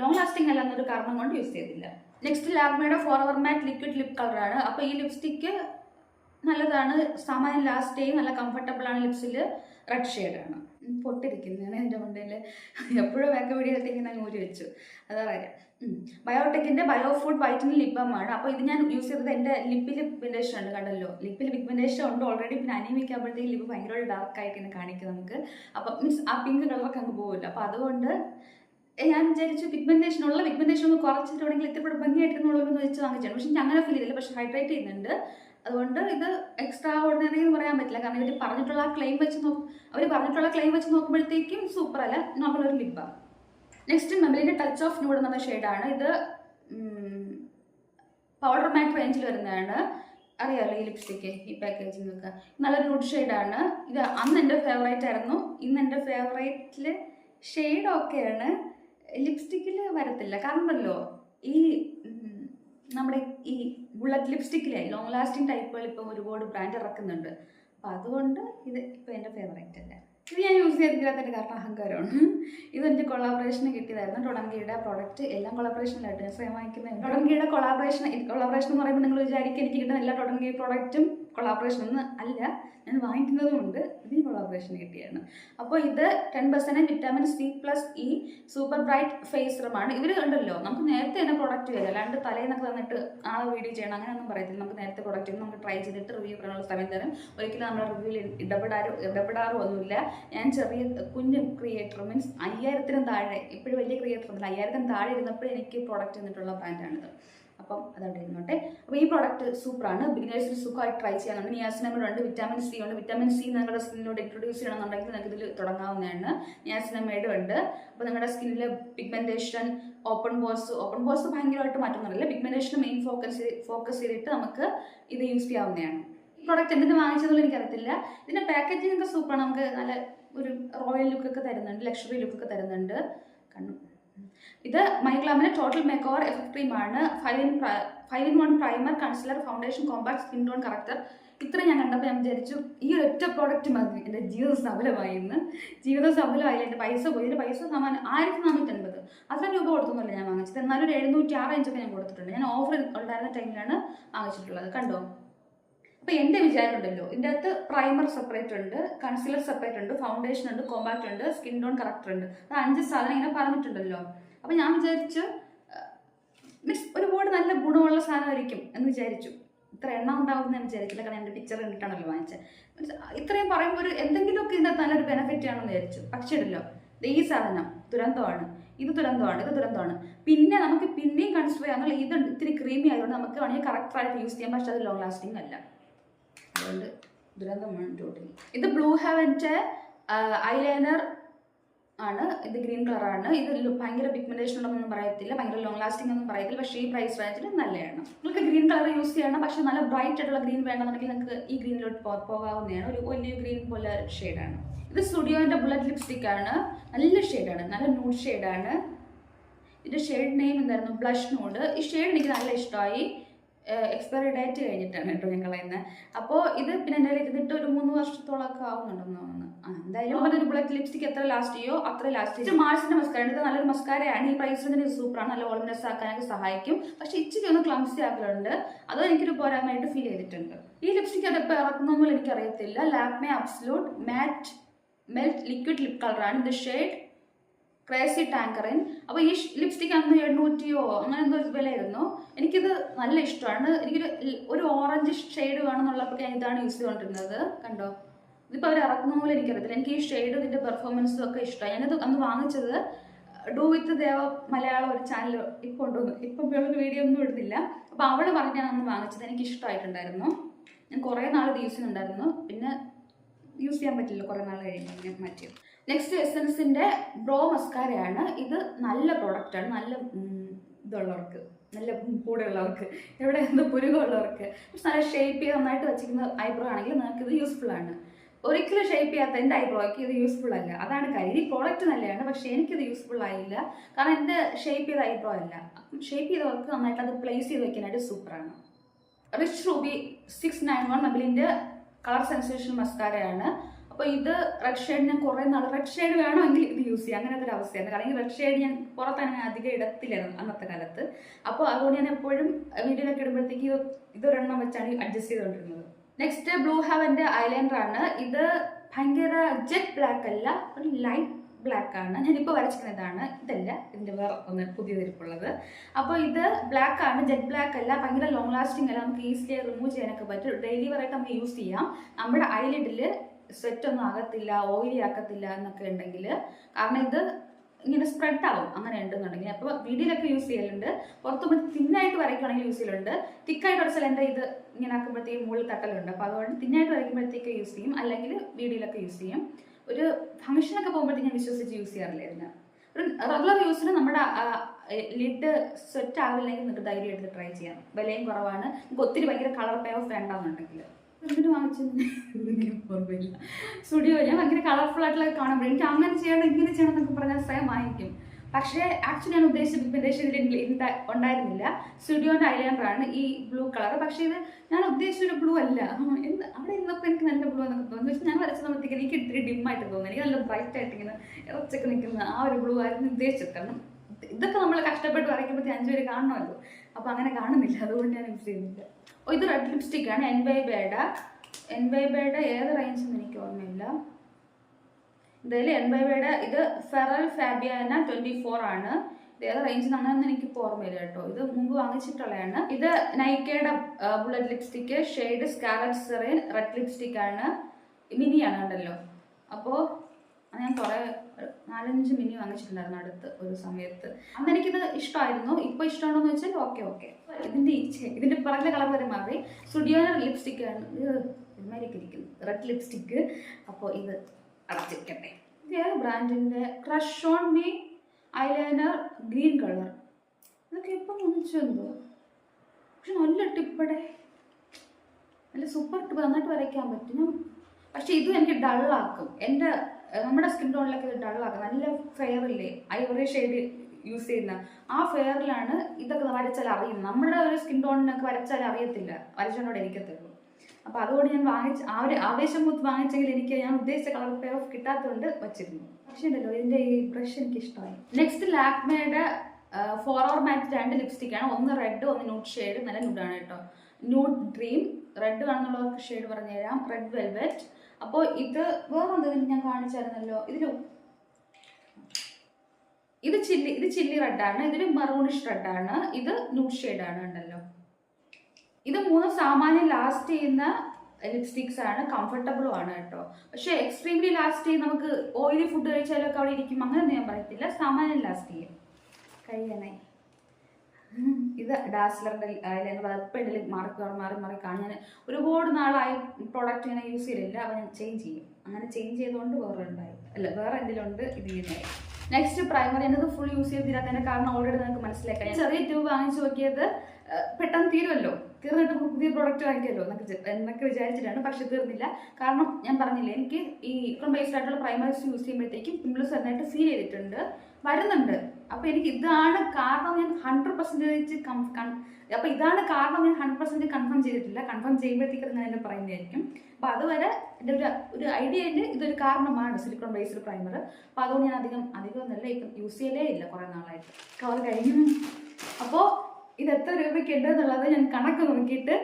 ലോങ് ലാസ്റ്റിംഗ് അല്ല എന്നൊരു കാരണം കൊണ്ട് യൂസ് ചെയ്തില്ല. നെക്സ്റ്റ് ലാക്മയുടെ forever matte liquid lip കളറാണ് അപ്പോൾ ഈ ലിപ്സ്റ്റിക്ക് നല്ലതാണ്. സാമാന്യം ലാസ്റ്റ് ചെയ്യും നല്ല കംഫർട്ടബിൾ ആണ് ലിപ്സിൽ റെഡ് ഷെയ്ഡാണ് പൊട്ടിരിക്കുന്നതാണ് എന്റെ മുണ്ടിൽ എപ്പോഴും മേക്കപ്പ് വീഡിയോ നൂരി വെച്ചു. അതാ കാര്യം. ബയോടെക്കിന്റെ ബയോ ഫുഡ് വൈറ്റനിങ് ലിപ്പമാണ്. അപ്പോൾ ഇത് ഞാൻ യൂസ് ചെയ്തത് എന്റെ ലിപ്പിൽ പിഗ്മെന്റേഷൻ ഉണ്ട് കണ്ടല്ലോ. ലിപ്പിൽ പിഗ്മെന്റേഷൻ ഉണ്ട് ഓൾറെഡി പിന്നെ അനിമിക്കുമ്പോഴത്തേക്ക് ലിപ്പ് ഭയങ്കര ഡാർക്ക് ആയിട്ട് ഇങ്ങനെ കാണിക്കും നമുക്ക്. അപ്പോൾ മീൻസ് ആ പിങ്ക് കളറൊക്കെ അങ്ങ് പോകില്ല അപ്പോൾ അതുകൊണ്ട് ഞാൻ വിചാരിച്ചു പിഗ്മെന്റേഷൻ ഉള്ള പിഗ്മെന്റേഷൻ ഒന്ന് കുറച്ചിട്ടുണ്ടെങ്കിൽ ഇത്തിരി ഭംഗിയായിട്ടുള്ളൂ എന്ന് വെച്ച് വാങ്ങിച്ചാണ് പക്ഷെ അങ്ങനെ ഫീൽ ചെയ്തില്ല. പക്ഷെ ഹൈഡ്രേറ്റ് ചെയ്യുന്നുണ്ട്. അതുകൊണ്ട് ഇത് എക്സ്ട്രാ ഓർഡിനറി എന്ന് പറയാൻ പറ്റില്ല. കാരണം ഇവർ പറഞ്ഞിട്ടുള്ള ആ ക്ലെയിം വെച്ച് നോക്കും അവർ പറഞ്ഞിട്ടുള്ള ക്ലെയിം വെച്ച് നോക്കുമ്പോഴത്തേക്കും സൂപ്പർ അല്ല. നോർമൽ ഒരു ലിപ്പാണ് നെക്സ്റ്റ് മെമ്മലിന്റെ ടച്ച് ഓഫ് ന്യൂഡ് എന്ന ഷെയ്ഡാണ് ഇത് പൗഡർ മാറ്റ് റേഞ്ചിൽ വരുന്നതാണ്. അറിയാമല്ലോ ഈ ലിപ്സ്റ്റിക്ക് ഈ പാക്കേജിൽ നിന്നൊക്കെ. നല്ലൊരു ന്യൂഡ് ഷെയ്ഡാണ് ഇത് അന്ന് എന്റെ ഫേവറേറ്റ് ആയിരുന്നു. ഇന്ന് എന്റെ ഫേവറേറ്റിൽ ഷെയ്ഡ് ഓക്കെയാണ് ലിപ്സ്റ്റിക്കിൽ വരത്തില്ല. കാരണം ഉണ്ടല്ലോ ഈ നമ്മുടെ ഈ ബുള്ളറ്റ് ലിപ്സ്റ്റിക്കിലെ ലോങ് ലാസ്റ്റിംഗ് ടൈപ്പുകൾ ഇപ്പം ഒരുപാട് ബ്രാൻഡ് ഇറക്കുന്നുണ്ട്. അപ്പം അതുകൊണ്ട് ഇത് ഇപ്പം എന്റെ ഫേവറേറ്റ് അല്ല? ഇത് ഞാൻ യൂസ് ചെയ്തില്ലാത്തതിന്റെ കാരണം അഹങ്കാരമാണ് ഇത് എനിക്ക് കൊളാബറേഷന് കിട്ടിയതായിരുന്നു. ടൊടങ്കിയുടെ പ്രോഡക്റ്റ് എല്ലാം കൊളാബറേഷനിലായിട്ട് ഞാൻ സ്വയം വാങ്ങിക്കുന്നത് ടൊടങ്കിയുടെ കൊളാബറേഷൻ കൊളാബറേഷൻ എന്ന് പറയുമ്പോൾ നിങ്ങൾ വിചാരിക്കും എനിക്ക് കിട്ടുന്ന എല്ലാ ടൊടങ്കി പ്രോഡക്റ്റും കൊളാബറേഷൻ ഒന്നും അല്ല. ഞാൻ വാങ്ങിക്കുന്നതും ഉണ്ട് ഇതിന് കൊളാബറേഷൻ കിട്ടിയാണ്. അപ്പോൾ ഇത് ten percent vitamin C plus E super bright face ആണ്. ഇവർ കണ്ടല്ലോ നമുക്ക് നേരത്തെ തന്നെ പ്രൊഡക്റ്റ് വരും അല്ലാണ്ട് തലേന്നൊക്കെ തന്നിട്ട് ആ വീഡിയോ ചെയ്യണം അങ്ങനെയൊന്നും പറയത്തില്ല. നമുക്ക് നേരത്തെ പ്രോഡക്റ്റ് നമുക്ക് ട്രൈ ചെയ്തിട്ട് റിവ്യൂ പറയാനുള്ള സമയം തരും. ഒരിക്കലും നമ്മുടെ റിവ്യൂവിൽ ഇടപെടാറോ ഇടപെടാറോ ഒന്നുമില്ല. ഞാൻ ചെറിയ കുഞ്ഞ് ക്രിയേറ്റർ മീൻസ് അയ്യായിരത്തിനും താഴെ ഇപ്പോഴും വലിയ ക്രിയേറ്റർ ഒന്നുമില്ല. അയ്യായിരത്തിന് താഴെ ഇരുന്നപ്പോഴും എനിക്ക് പ്രോഡക്റ്റ് തന്നിട്ടുള്ള ബ്രാൻഡാണിത് അപ്പം അതവിടെ ഇരുന്നോട്ടെ. അപ്പോൾ ഈ പ്രോഡക്റ്റ് സൂപ്പറാണ് ബിഗിനേഴ്സിന് സുഖമായിട്ട് ട്രൈ ചെയ്യാനുണ്ട്. ഉണ്ട് വിറ്റാമിൻ സി ഉണ്ട്. വിറ്റാമിൻ സി നിങ്ങളുടെ സ്കിന്നിനോട് ഇൻട്രൊഡ്യൂസ് ചെയ്യണമെന്നുണ്ടെങ്കിൽ നിങ്ങൾക്ക് ഇതിൽ തുടങ്ങാവുന്നതാണ്. നിയാസിനമേഡ് ഉണ്ട്. അപ്പോൾ നിങ്ങളുടെ സ്കിന്നിൽ pigmentation open pores open pores ഭയങ്കരമായിട്ട് മാറ്റുന്നില്ല പിഗ്മെന്റേഷൻ മെയിൻ ഫോക്കസ് ഫോക്കസ് ചെയ്തിട്ട് നമുക്ക് ഇത് യൂസ് ചെയ്യാവുന്നതാണ്. ഈ പ്രോഡക്റ്റ് എന്തിനു വാങ്ങിച്ചതെന്ന് എനിക്കറിയത്തില്ല. ഇതിന്റെ പാക്കേജിംഗ് ഒക്കെ സൂപ്പറാണ് നമുക്ക് നല്ല ഒരു റോയൽ ലുക്കൊക്കെ തരുന്നുണ്ട് ലക്ഷറി ലുക്കൊക്കെ തരുന്നുണ്ട്. കണ്ണു ഇത് മൈഗ്ലാമിന് total makeover effect cream ആണ് five in five in one primer concealer foundation compact skin tone corrector ഇത്ര ഞാൻ കണ്ടപ്പോൾ ഞാൻ വിചാരിച്ചു ഈ ഒറ്റ പ്രോഡക്റ്റ് മതി. എന്റെ ജീവിതം സഫലമായി ഇന്ന്. ജീവിതം സഫലമായി എന്റെ പൈസ പോയി. എന്റെ പൈസ സമാനം ആയിരത്തി നാനൂറ്റി അൻപത് അത്ര രൂപ കൊടുത്തൊന്നുമല്ല ഞാൻ വാങ്ങിച്ചത്. എന്നാലും ഒരു എഴുന്നൂറ്റി ആറ് ഇഞ്ചൊക്കെ ഞാൻ കൊടുത്തിട്ടുണ്ട്. ഞാൻ ഓഫർ ഉണ്ടായിരുന്ന ടൈമിലാണ് വാങ്ങിച്ചിട്ടുള്ളത്. കണ്ടോ? അപ്പോൾ എന്റെ വിചാരം ഉണ്ടല്ലോ ഇതിന്റെ അകത്ത് പ്രൈമർ സെപ്പറേറ്റ് ഉണ്ട് കൺസീലർ സെപ്പറേറ്റ് ഉണ്ട് ഫൗണ്ടേഷൻ ഉണ്ട് കോമ്പാക്ട് ഉണ്ട് സ്കിൻ ടോൺ കറക്റ്റർ ഉണ്ട്. അത് അഞ്ച് സാധനം ഇങ്ങനെ പറഞ്ഞിട്ടുണ്ടല്ലോ. അപ്പോൾ ഞാൻ വിചാരിച്ചു മീൻസ് ഒരുപാട് നല്ല ഗുണമുള്ള സാധനമായിരിക്കും എന്ന് വിചാരിച്ചു. ഇത്ര എണ്ണ ഉണ്ടാവും എന്ന് വിചാരിച്ചില്ല കാരണം എന്റെ പിക്ചർ കണ്ടിട്ടാണല്ലോ വാങ്ങിച്ചത്. മീൻസ് ഇത്രയും പറയുമ്പോൾ ഒരു എന്തെങ്കിലുമൊക്കെ ഇതിനകത്ത് നല്ലൊരു ബെനിഫിറ്റ് ആണെന്ന് വിചാരിച്ചു. പക്ഷേ ഇടല്ലോ ഈ സാധനം ദുരന്തമാണ്. ഇത് ദുരന്തമാണ് ഇത് ദുരന്തമാണ്. പിന്നെ നമുക്ക് പിന്നെയും കൺസിഡർ ചെയ്യാന്നുള്ള ഇത് ഇത്തിരി ക്രീമി ആയതുകൊണ്ട് നമുക്ക് വേണമെങ്കിൽ കറക്റ്റായിട്ട് യൂസ് ചെയ്യാൻ പക്ഷേ അത് ലോങ് ലാസ്റ്റിംഗ് അല്ല. അതുകൊണ്ട് ദുരന്തമാണ് ടോട്ടലി ഇത് ബ്ലൂ ഹെവന്റെ ഐലൈനർ ആണ്. ഇത് ഗ്രീൻ കളറാണ് ഇത് ഭയങ്കര പിഗ്മെന്റേഷൻ ഉണ്ടെന്നൊന്നും പറയത്തില്ല. ഭയങ്കര ലോങ് ലാസ്റ്റിംഗ് ഒന്നും പറയത്തില്ല. പക്ഷേ ഈ പ്രൈസ് റേഞ്ചിൽ നല്ലതാണ് നിങ്ങൾക്ക് ഗ്രീൻ കളർ യൂസ് ചെയ്യണം. പക്ഷേ നല്ല ബ്രൈറ്റ് ആയിട്ടുള്ള ഗ്രീൻ വേണമെന്നുണ്ടെങ്കിൽ നിങ്ങൾക്ക് ഈ ഗ്രീനിലോട്ട് പോകാവുന്നതാണ്. ഒരു വലിയ ഗ്രീൻ പോലെ ഷെയ്ഡാണ് ഇത് സ്റ്റുഡിയോന്റെ ബുള്ളറ്റ് ലിപ്സ്റ്റിക് ആണ്. നല്ല ഷെയ്ഡാണ് നല്ല നൂഡ് ഷെയ്ഡാണ് ഇതിന്റെ ഷെയ്ഡ് നെയിം എന്തായിരുന്നു? ബ്ലഷ് നൂഡ് ഈ ഷെയ്ഡ് എനിക്ക് നല്ല ഇഷ്ടമായി. എക്സ്പയറി ഡേറ്റ് കഴിഞ്ഞിട്ടാണ് കേട്ടോ ഞാൻ കളയുന്നത് അപ്പോൾ ഇത് പിന്നെ എന്റെ ഇരുന്നിട്ട് ഒരു മൂന്ന് വർഷത്തോളമൊക്കെ ആവുന്നുണ്ടെന്ന് തോന്നുന്നു. എന്തായാലും ഒരു ബുള്ളറ്റ് ലിപ്സ്റ്റിക് എത്ര ലാസ്റ്റ് ചെയ്യോ അത്ര ലാസ്റ്റ് ചെയ്യും. മാർച്ചിന്റെ മസ്കാര ഇത് നല്ലൊരു മസ്കാരയാണ് ഈ പ്രൈസിന് സൂപ്പറാണ് നല്ല ഓൾമിനസ് ആക്കാനൊക്കെ സഹായിക്കും. പക്ഷേ ഇച്ചിരി ഒന്ന് ക്ലംസി ആക്കലുണ്ട്. അത് എനിക്കൊരു പോരായ്മയായിട്ട് ഫീൽ ചെയ്തിട്ടുണ്ട്. ഈ ലിപ്സ്റ്റിക് അത് ഇപ്പോൾ ഇറക്കുന്നൊന്നും എനിക്കറിയത്തില്ല. Lakme absolute matte melt liquid lip കളറാണ് ഇത് ഷെയ്ഡ് ക്രേസി ടാങ്കറിൻ. അപ്പോൾ ഈ ലിപ്സ്റ്റിക് അന്ന് എണ്ണൂറ്റിയോ അങ്ങനെ എന്തോ വിലയായിരുന്നു. എനിക്കിത് നല്ല ഇഷ്ടമാണ്. എനിക്കൊരു ഒരു ഓറഞ്ച് ഷെയ്ഡ് വേണമെന്നുള്ളപ്പോൾ ഞാൻ ഇതാണ് യൂസ് ചെയ്തുകൊണ്ടിരുന്നത് കണ്ടോ? ഇതിപ്പോൾ അവർ ഇറക്കുന്ന പോലെ എനിക്കറിയത്തില്ല. എനിക്ക് ഈ ഷെയ്ഡ് ഇതിന്റെ പെർഫോമൻസും ഒക്കെ ഇഷ്ടമായി ഞാനിത് അന്ന് വാങ്ങിച്ചത് ഡു വിത്ത് ദേവ മലയാളം ഒരു ചാനൽ ഇപ്പോൾ ഉണ്ടോന്ന്. ഇപ്പം ഒരു വീഡിയോ ഒന്നും ഇടുന്നില്ല. അപ്പോൾ അവൾ പറഞ്ഞാണ് അന്ന് വാങ്ങിച്ചത് എനിക്ക് ഇഷ്ടമായിട്ടുണ്ടായിരുന്നു ഞാൻ കുറേ നാൾ ഇത് യൂസ് ചെയ്യുന്നുണ്ടായിരുന്നു. പിന്നെ യൂസ് ചെയ്യാൻ പറ്റില്ല കുറേ നാൾ കഴിഞ്ഞ് മാറ്റി നെക്സ്റ്റ് എസൻസിന്റെ ബ്രോ മസ്കാരയാണ് ഇത് നല്ല പ്രോഡക്റ്റാണ് നല്ല ഇതുള്ളവർക്ക് നല്ല കൂടെയുള്ളവർക്ക് എവിടെ എന്ത് പുരുകമുള്ളവർക്ക് നല്ല ഷേപ്പ് ചെയ്ത് നന്നായിട്ട് വെച്ചിരിക്കുന്ന ഐബ്രോ ആണെങ്കിൽ നിങ്ങൾക്ക് ഇത് യൂസ്ഫുൾ ആണ്. ഒരിക്കലും ഷേപ്പ് ചെയ്യാത്ത എന്റെ ഐബ്രോയ്ക്ക് ഇത് യൂസ്ഫുൾ അല്ല. അതാണ് കാര്യം. ഈ പ്രോഡക്റ്റ് നല്ലതാണ് പക്ഷേ എനിക്കിത് യൂസ്ഫുൾ ആയില്ല. കാരണം എന്റെ ഷേപ്പ് ചെയ്ത ഐബ്രോ അല്ല. ഷേപ്പ് ചെയ്തവർക്ക് നന്നായിട്ട് അത് പ്ലേസ് ചെയ്ത് വെക്കാനായിട്ട് സൂപ്പറാണ് rich ruby six nine one മബിലിന്റെ colour sensation മസ്കാരയാണ്. അപ്പോൾ ഇത് റെഡ് ഷെയ്ഡ് ഞാൻ കുറേ നാൾ റെഡ് ഷെയ്ഡ് വേണമെങ്കിൽ ഇത് യൂസ് ചെയ്യാം. അങ്ങനത്തെ ഒരു അവസ്ഥയാണ് കാരണം റെഡ് ഷെയ്ഡ് ഞാൻ പുറത്താണ് ഞാൻ അധികം ഇടത്തില്ലായിരുന്നു അന്നത്തെ കാലത്ത്. അപ്പോൾ അതുകൊണ്ട് ഞാൻ എപ്പോഴും വീഡിയോയിലൊക്കെ ഇടുമ്പോഴത്തേക്ക് ഇത് ഇതൊരെണ്ണം വെച്ചാണ് അഡ്ജസ്റ്റ് ചെയ്തുകൊണ്ടിരുന്നത്. നെക്സ്റ്റ് ബ്ലൂ ഹാവന്റെ ഐലൈനർ ആണ്. ഇത് ഭയങ്കര ജെറ്റ് ബ്ലാക്ക് അല്ല ഒരു ലൈറ്റ് ബ്ലാക്ക് ആണ്. ഞാനിപ്പോൾ വരച്ചിരിക്കുന്ന ഇതാണ് ഇതല്ല ഇതിന്റെ വേറെ ഒന്ന് പുതിയ തിരിപ്പുള്ളത് അപ്പോൾ ഇത് ബ്ലാക്ക് ആണ് ജെറ്റ് ബ്ലാക്ക് അല്ല. ഭയങ്കര ലോങ് ലാസ്റ്റിംഗ് അല്ല. നമുക്ക് ഈസിലി റിമൂവ് ചെയ്യാനൊക്കെ പറ്റും. ഡെയിലി വെറായിട്ട് നമുക്ക് യൂസ് ചെയ്യാം. നമ്മുടെ ഐലിഡിൽ സ്വെറ്റ് ഒന്നും ആകത്തില്ല ഓയിലി ആക്കത്തില്ല എന്നൊക്കെ ഉണ്ടെങ്കിൽ. കാരണം ഇത് ഇങ്ങനെ സ്പ്രെഡ് ആവും. അങ്ങനെ ഉണ്ടെന്നുണ്ടെങ്കിൽ. അപ്പോൾ വീഡിയോയിലൊക്കെ യൂസ് ചെയ്യലുണ്ട്. പുറത്ത് മറ്റേ തിന്നായിട്ട് വരയ്ക്കുകയാണെങ്കിൽ യൂസ് ചെയ്യലുണ്ട്. തിക്കായിട്ട് വരച്ചാൽ എന്റെ ഇത് ഇങ്ങനെ ആക്കുമ്പോഴത്തേക്കും മുകളിൽ തട്ടലുണ്ട്. അപ്പോൾ അതുകൊണ്ട് തിന്നായിട്ട് വരയ്ക്കുമ്പോഴത്തേക്ക് യൂസ് ചെയ്യും. അല്ലെങ്കിൽ വീഡിയോയിലൊക്കെ യൂസ് ചെയ്യും. ഒരു ഫംഗ്ഷനൊക്കെ പോകുമ്പോഴത്തേക്ക് ഞാൻ വിശ്വസിച്ച് യൂസ് ചെയ്യാറില്ലായിരുന്നു. ഒരു റെഗുലർ യൂസിന് നമ്മുടെ ലിഡ് സെറ്റ് ആവില്ലെങ്കിൽ നിങ്ങൾക്ക് ധൈര്യമായിട്ട് ട്രൈ ചെയ്യാം. വിലയും കുറവാണ്. നിങ്ങൾക്ക് ഒത്തിരി ഭയങ്കര കളർ പേ ഓഫ് വേണ്ടെന്നുണ്ടെങ്കിൽ എന്തിനു സ്റ്റുഡിയോ ഞാൻ ഭയങ്കര കളർഫുൾ ആയിട്ടുള്ള കാണുമ്പോൾ എനിക്ക് അങ്ങനെ ചെയ്യണം ഇങ്ങനെ ചെയ്യണം എന്നൊക്കെ പറഞ്ഞാൽ സ്വയം വാങ്ങിക്കും. പക്ഷേ ആക്ച്വലി ഞാൻ ഉദ്ദേശിച്ച പിഗ്മെന്റേഷൻ ഇതിൽ ഉണ്ടായിരുന്നില്ല. സ്റ്റുഡിയോന്റെ ഐലൈനറാണ് ഈ ബ്ലൂ കളർ പക്ഷേ ഇത് ഞാൻ ഉദ്ദേശിച്ചൊരു ബ്ലൂ അല്ല. എന്ത് അവിടെ ഇരുന്നപ്പോൾ എനിക്ക് നല്ല ബ്ലൂ എന്നൊക്കെ തോന്നുന്നു പക്ഷേ ഞാൻ വരച്ച സമയത്തേക്ക് എനിക്ക് ഇത്തിരി ഡിമ്മായിട്ട് തോന്നുന്നു എനിക്ക് നല്ല ബ്രൈറ്റ് ആയിട്ട് ഇങ്ങനെ ഇറച്ചൊക്കെ നിൽക്കുന്ന ആ ഒരു ബ്ലൂ ആയിരുന്നു ഉദ്ദേശിച്ചത്. കാരണം ഇതൊക്കെ നമ്മൾ കഷ്ടപ്പെട്ട് വരയ്ക്കുമ്പോഴത്തേക്ക് അഞ്ചു പേര് കാണണമല്ലോ. അപ്പോൾ അങ്ങനെ കാണുന്നില്ല. അതുകൊണ്ട് ഞാൻ യൂസ് ചെയ്യുന്നില്ല. ഇത് red ലിപ്സ്റ്റിക്കാണ് N Y Bae N Y Bae ഏത് റേഞ്ച് എന്ന് എനിക്ക് ഓർമ്മയില്ല. ഇതിൽ ബേഡ ഇത് ഫെറൽ ഫാബിയാന ട്വന്റി ഫോർ ആണ് ഇതേത് റേഞ്ച് നമ്മളൊന്നും എനിക്ക് ഓർമ്മയില്ല കേട്ടോ. ഇത് മുമ്പ് വാങ്ങിച്ചിട്ടുള്ളതാണ്. ഇത് നൈക്കയുടെ bullet lipstick shade scarlet siren red lipstick ആണ്. മിനി ആണ് ഉണ്ടല്ലോ അപ്പോൾ ഞാൻ കുറേ നാലഞ്ച് മിനി വാങ്ങിച്ചിട്ടുണ്ടായിരുന്നു അടുത്ത് ഒരു സമയത്ത്. അന്ന് എനിക്കിത് ഇഷ്ടമായിരുന്നു. ഇപ്പോൾ ഇഷ്ടമാണോ എന്ന് വെച്ചാൽ ഓക്കെ ഓക്കെ ഇതിന്റെ ഛെ, ഇതിന്റെ പിറകിലെ കളർ വരെ മാറി. ആണ്. ഇത് ഇതുമാതിരിയൊക്കെ റെഡ് ലിപ്സ്റ്റിക്ക് അപ്പോൾ ഇത് അടച്ചിരിക്കട്ടെ. ഇത് ഏത് crush on me eyeliner green colour. ഇതൊക്കെ എപ്പം വാങ്ങിച്ചെന്തോ പക്ഷെ നല്ല ടിപ്പടെ. നല്ല സൂപ്പർ ടിപ്പ്. നന്നായിട്ട് വരയ്ക്കാൻ പറ്റും. പക്ഷെ ഇതും എനിക്ക് ഡള്ളാക്കും. എന്റെ നമ്മുടെ സ്കിൻ ടോണിലൊക്കെ ഇത് ഡള്ളാക്കും. നല്ല ഫെയറില്ലേ? ഐവറി ഷെയ്ഡ് യൂസ് ചെയ്യുന്ന ആ ഫെയറിലാണ് ഇതൊക്കെ വരച്ചാൽ അറിയും നമ്മുടെ ഒരു സ്കിൻ ടോണിനൊക്കെ വരച്ചാൽ അറിയത്തില്ല വരച്ചോണ്ടോടെ ഇരിക്കത്തുള്ളൂ അപ്പോൾ അതുകൊണ്ട് ഞാൻ വാങ്ങിച്ച് ആ ഒരു ആവേശം മുത്ത് വാങ്ങിച്ചെങ്കിൽ എനിക്ക് ഞാൻ ഉദ്ദേശിച്ച കളർ പേ ഓഫ് കിട്ടാത്തതുകൊണ്ട് വെച്ചിരുന്നു. പക്ഷേ ഉണ്ടല്ലോ ഇതിന്റെ ഈ ബ്രഷ് എനിക്ക് ഇഷ്ടമായി നെക്സ്റ്റ് ലാക്മേയുടെ ഫോർ അവർ മാറ്റ് രണ്ട് ലിപ്സ്റ്റിക് ആണ്. ഒന്ന് റെഡ് ഒന്ന് ന്യൂഡ് ഷെയ്ഡ് നല്ല ന്യൂഡാണ് കേട്ടോ. ന്യൂഡ് ഡ്രീം റെഡ് വേണമെന്നുള്ളവർക്ക് ഷെയ്ഡ് പറഞ്ഞു തരാം റെഡ് വെൽവെറ്റ് അപ്പോൾ ഇത് വേറെ എന്തെങ്കിലും ഞാൻ കാണിച്ചായിരുന്നല്ലോ? ഇതിൽ ഇത് ചില്ലി ഇത് ചില്ലി റെഡ് ആണ്. ഇതൊരു മറൂണിഷ് റെഡാണ് ഇത് ന്യൂഡ് ഷെയ്ഡാണ് ഉണ്ടല്ലോ ഇത് മൂന്നും സാമാന്യം ലാസ്റ്റ് ചെയ്യുന്ന ലിപ്സ്റ്റിക്സ് ആണ് കംഫർട്ടബിളും ആണ് കേട്ടോ. പക്ഷെ എക്സ്ട്രീംലി ലാസ്റ്റ് ചെയ്യും നമുക്ക് ഓയിലി ഫുഡ് കഴിച്ചാലൊക്കെ അവിടെ ഇരിക്കും. അങ്ങനെയൊന്നും ഞാൻ പറയത്തില്ല. സാമാന്യം ലാസ്റ്റ് ചെയ്യും. കഴിയാനായി. ഇത് ഡാസ്ലറിന്റെ ഐലൈനർ എപ്പോഴും മാറി മാറി മാറി കാണും ഞാൻ ഒരുപാട് നാളായി പ്രോഡക്റ്റ് ഇങ്ങനെ യൂസ് ചെയ്തില്ല അപ്പോൾ ഞാൻ ചേഞ്ച് ചെയ്യും. അങ്ങനെ ചേഞ്ച് ചെയ്തുകൊണ്ട് വേറെ ഉണ്ടായി. അല്ല വേറെ എന്തെങ്കിലുമുണ്ട് ഇത് ചെയ്യുന്നത് നെക്സ്റ്റ് പ്രൈമർ എന്നത് ഫുൾ യൂസ് ചെയ്തില്ലാത്തതിന്റെ കാരണം ഓൾറെഡി നിങ്ങൾക്ക് മനസ്സിലാക്കാം ഞാൻ ചെറിയ ട്യൂബ് വാങ്ങിച്ചു നോക്കിയത് പെട്ടെന്ന് തീരുമല്ലോ തീർന്നിട്ട് നമുക്ക് പുതിയ പ്രോഡക്റ്റ് വാങ്ങിക്കാമല്ലോ എന്നൊക്കെ എന്നൊക്കെ വിചാരിച്ചിട്ടാണ് പക്ഷെ തീർന്നില്ല. കാരണം ഞാൻ പറഞ്ഞില്ല എനിക്ക് ഈ ഇപ്പം ബേസ്ഡ് ആയിട്ടുള്ള പ്രൈമറീസ് യൂസ് ചെയ്യുമ്പോഴത്തേക്കും പിമ്പിൾസ് നന്നായിട്ട് ഫീൽ ചെയ്തിട്ടുണ്ട് വരുന്നുണ്ട്. അപ്പോൾ എനിക്ക് ഇതാണ് കാരണം ഞാൻ ഹൺഡ്രഡ് പെർസെന്റേജ് അപ്പോൾ ഇതാണ് കാരണം ഞാൻ ഹൺഡ്രഡ് പെർസെന്റ് കൺഫേം ചെയ്തിട്ടില്ല. കൺഫേം ചെയ്യുമ്പോഴത്തേക്കും ഞാൻ എന്നെ പറയുന്നതായിരിക്കും. അപ്പോൾ അതുവരെ എന്റെ ഒരു ഒരു ഐഡിയയിൽ ഇതൊരു കാരണമാണ് സിലിക്കോൺ ബേസ്ഡ് പ്രൈമർ അപ്പോൾ അതുകൊണ്ട് ഞാൻ അധികം അധികം ഒന്നല്ല ഇപ്പം യൂസ് ചെയ്യലേ ഇല്ല കുറേ നാളായിട്ട്. കവർ കഴിഞ്ഞു. അപ്പോൾ ഇത് എത്ര രൂപയ്ക്ക് ഉണ്ട് എന്നുള്ളത് ഞാൻ കണക്ക് നോക്കിയിട്ട്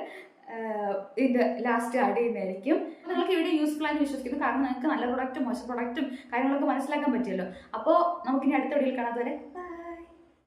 ഇത് ലാസ്റ്റ് ആഡ് ചെയ്യുന്നതായിരിക്കും. നിങ്ങൾക്ക് ഇവിടെ യൂസ്ഫുൾ ആയി വിശ്വസിക്കുന്നു. കാരണം നിങ്ങൾക്ക് നല്ല പ്രൊഡക്റ്റും മോശം പ്രൊഡക്റ്റും കാര്യങ്ങളൊക്കെ മനസ്സിലാക്കാൻ പറ്റുമല്ലോ അപ്പോൾ നമുക്കിനി അടുത്ത വീഡിയോയിൽ കാണാത്തവരെ ബൈ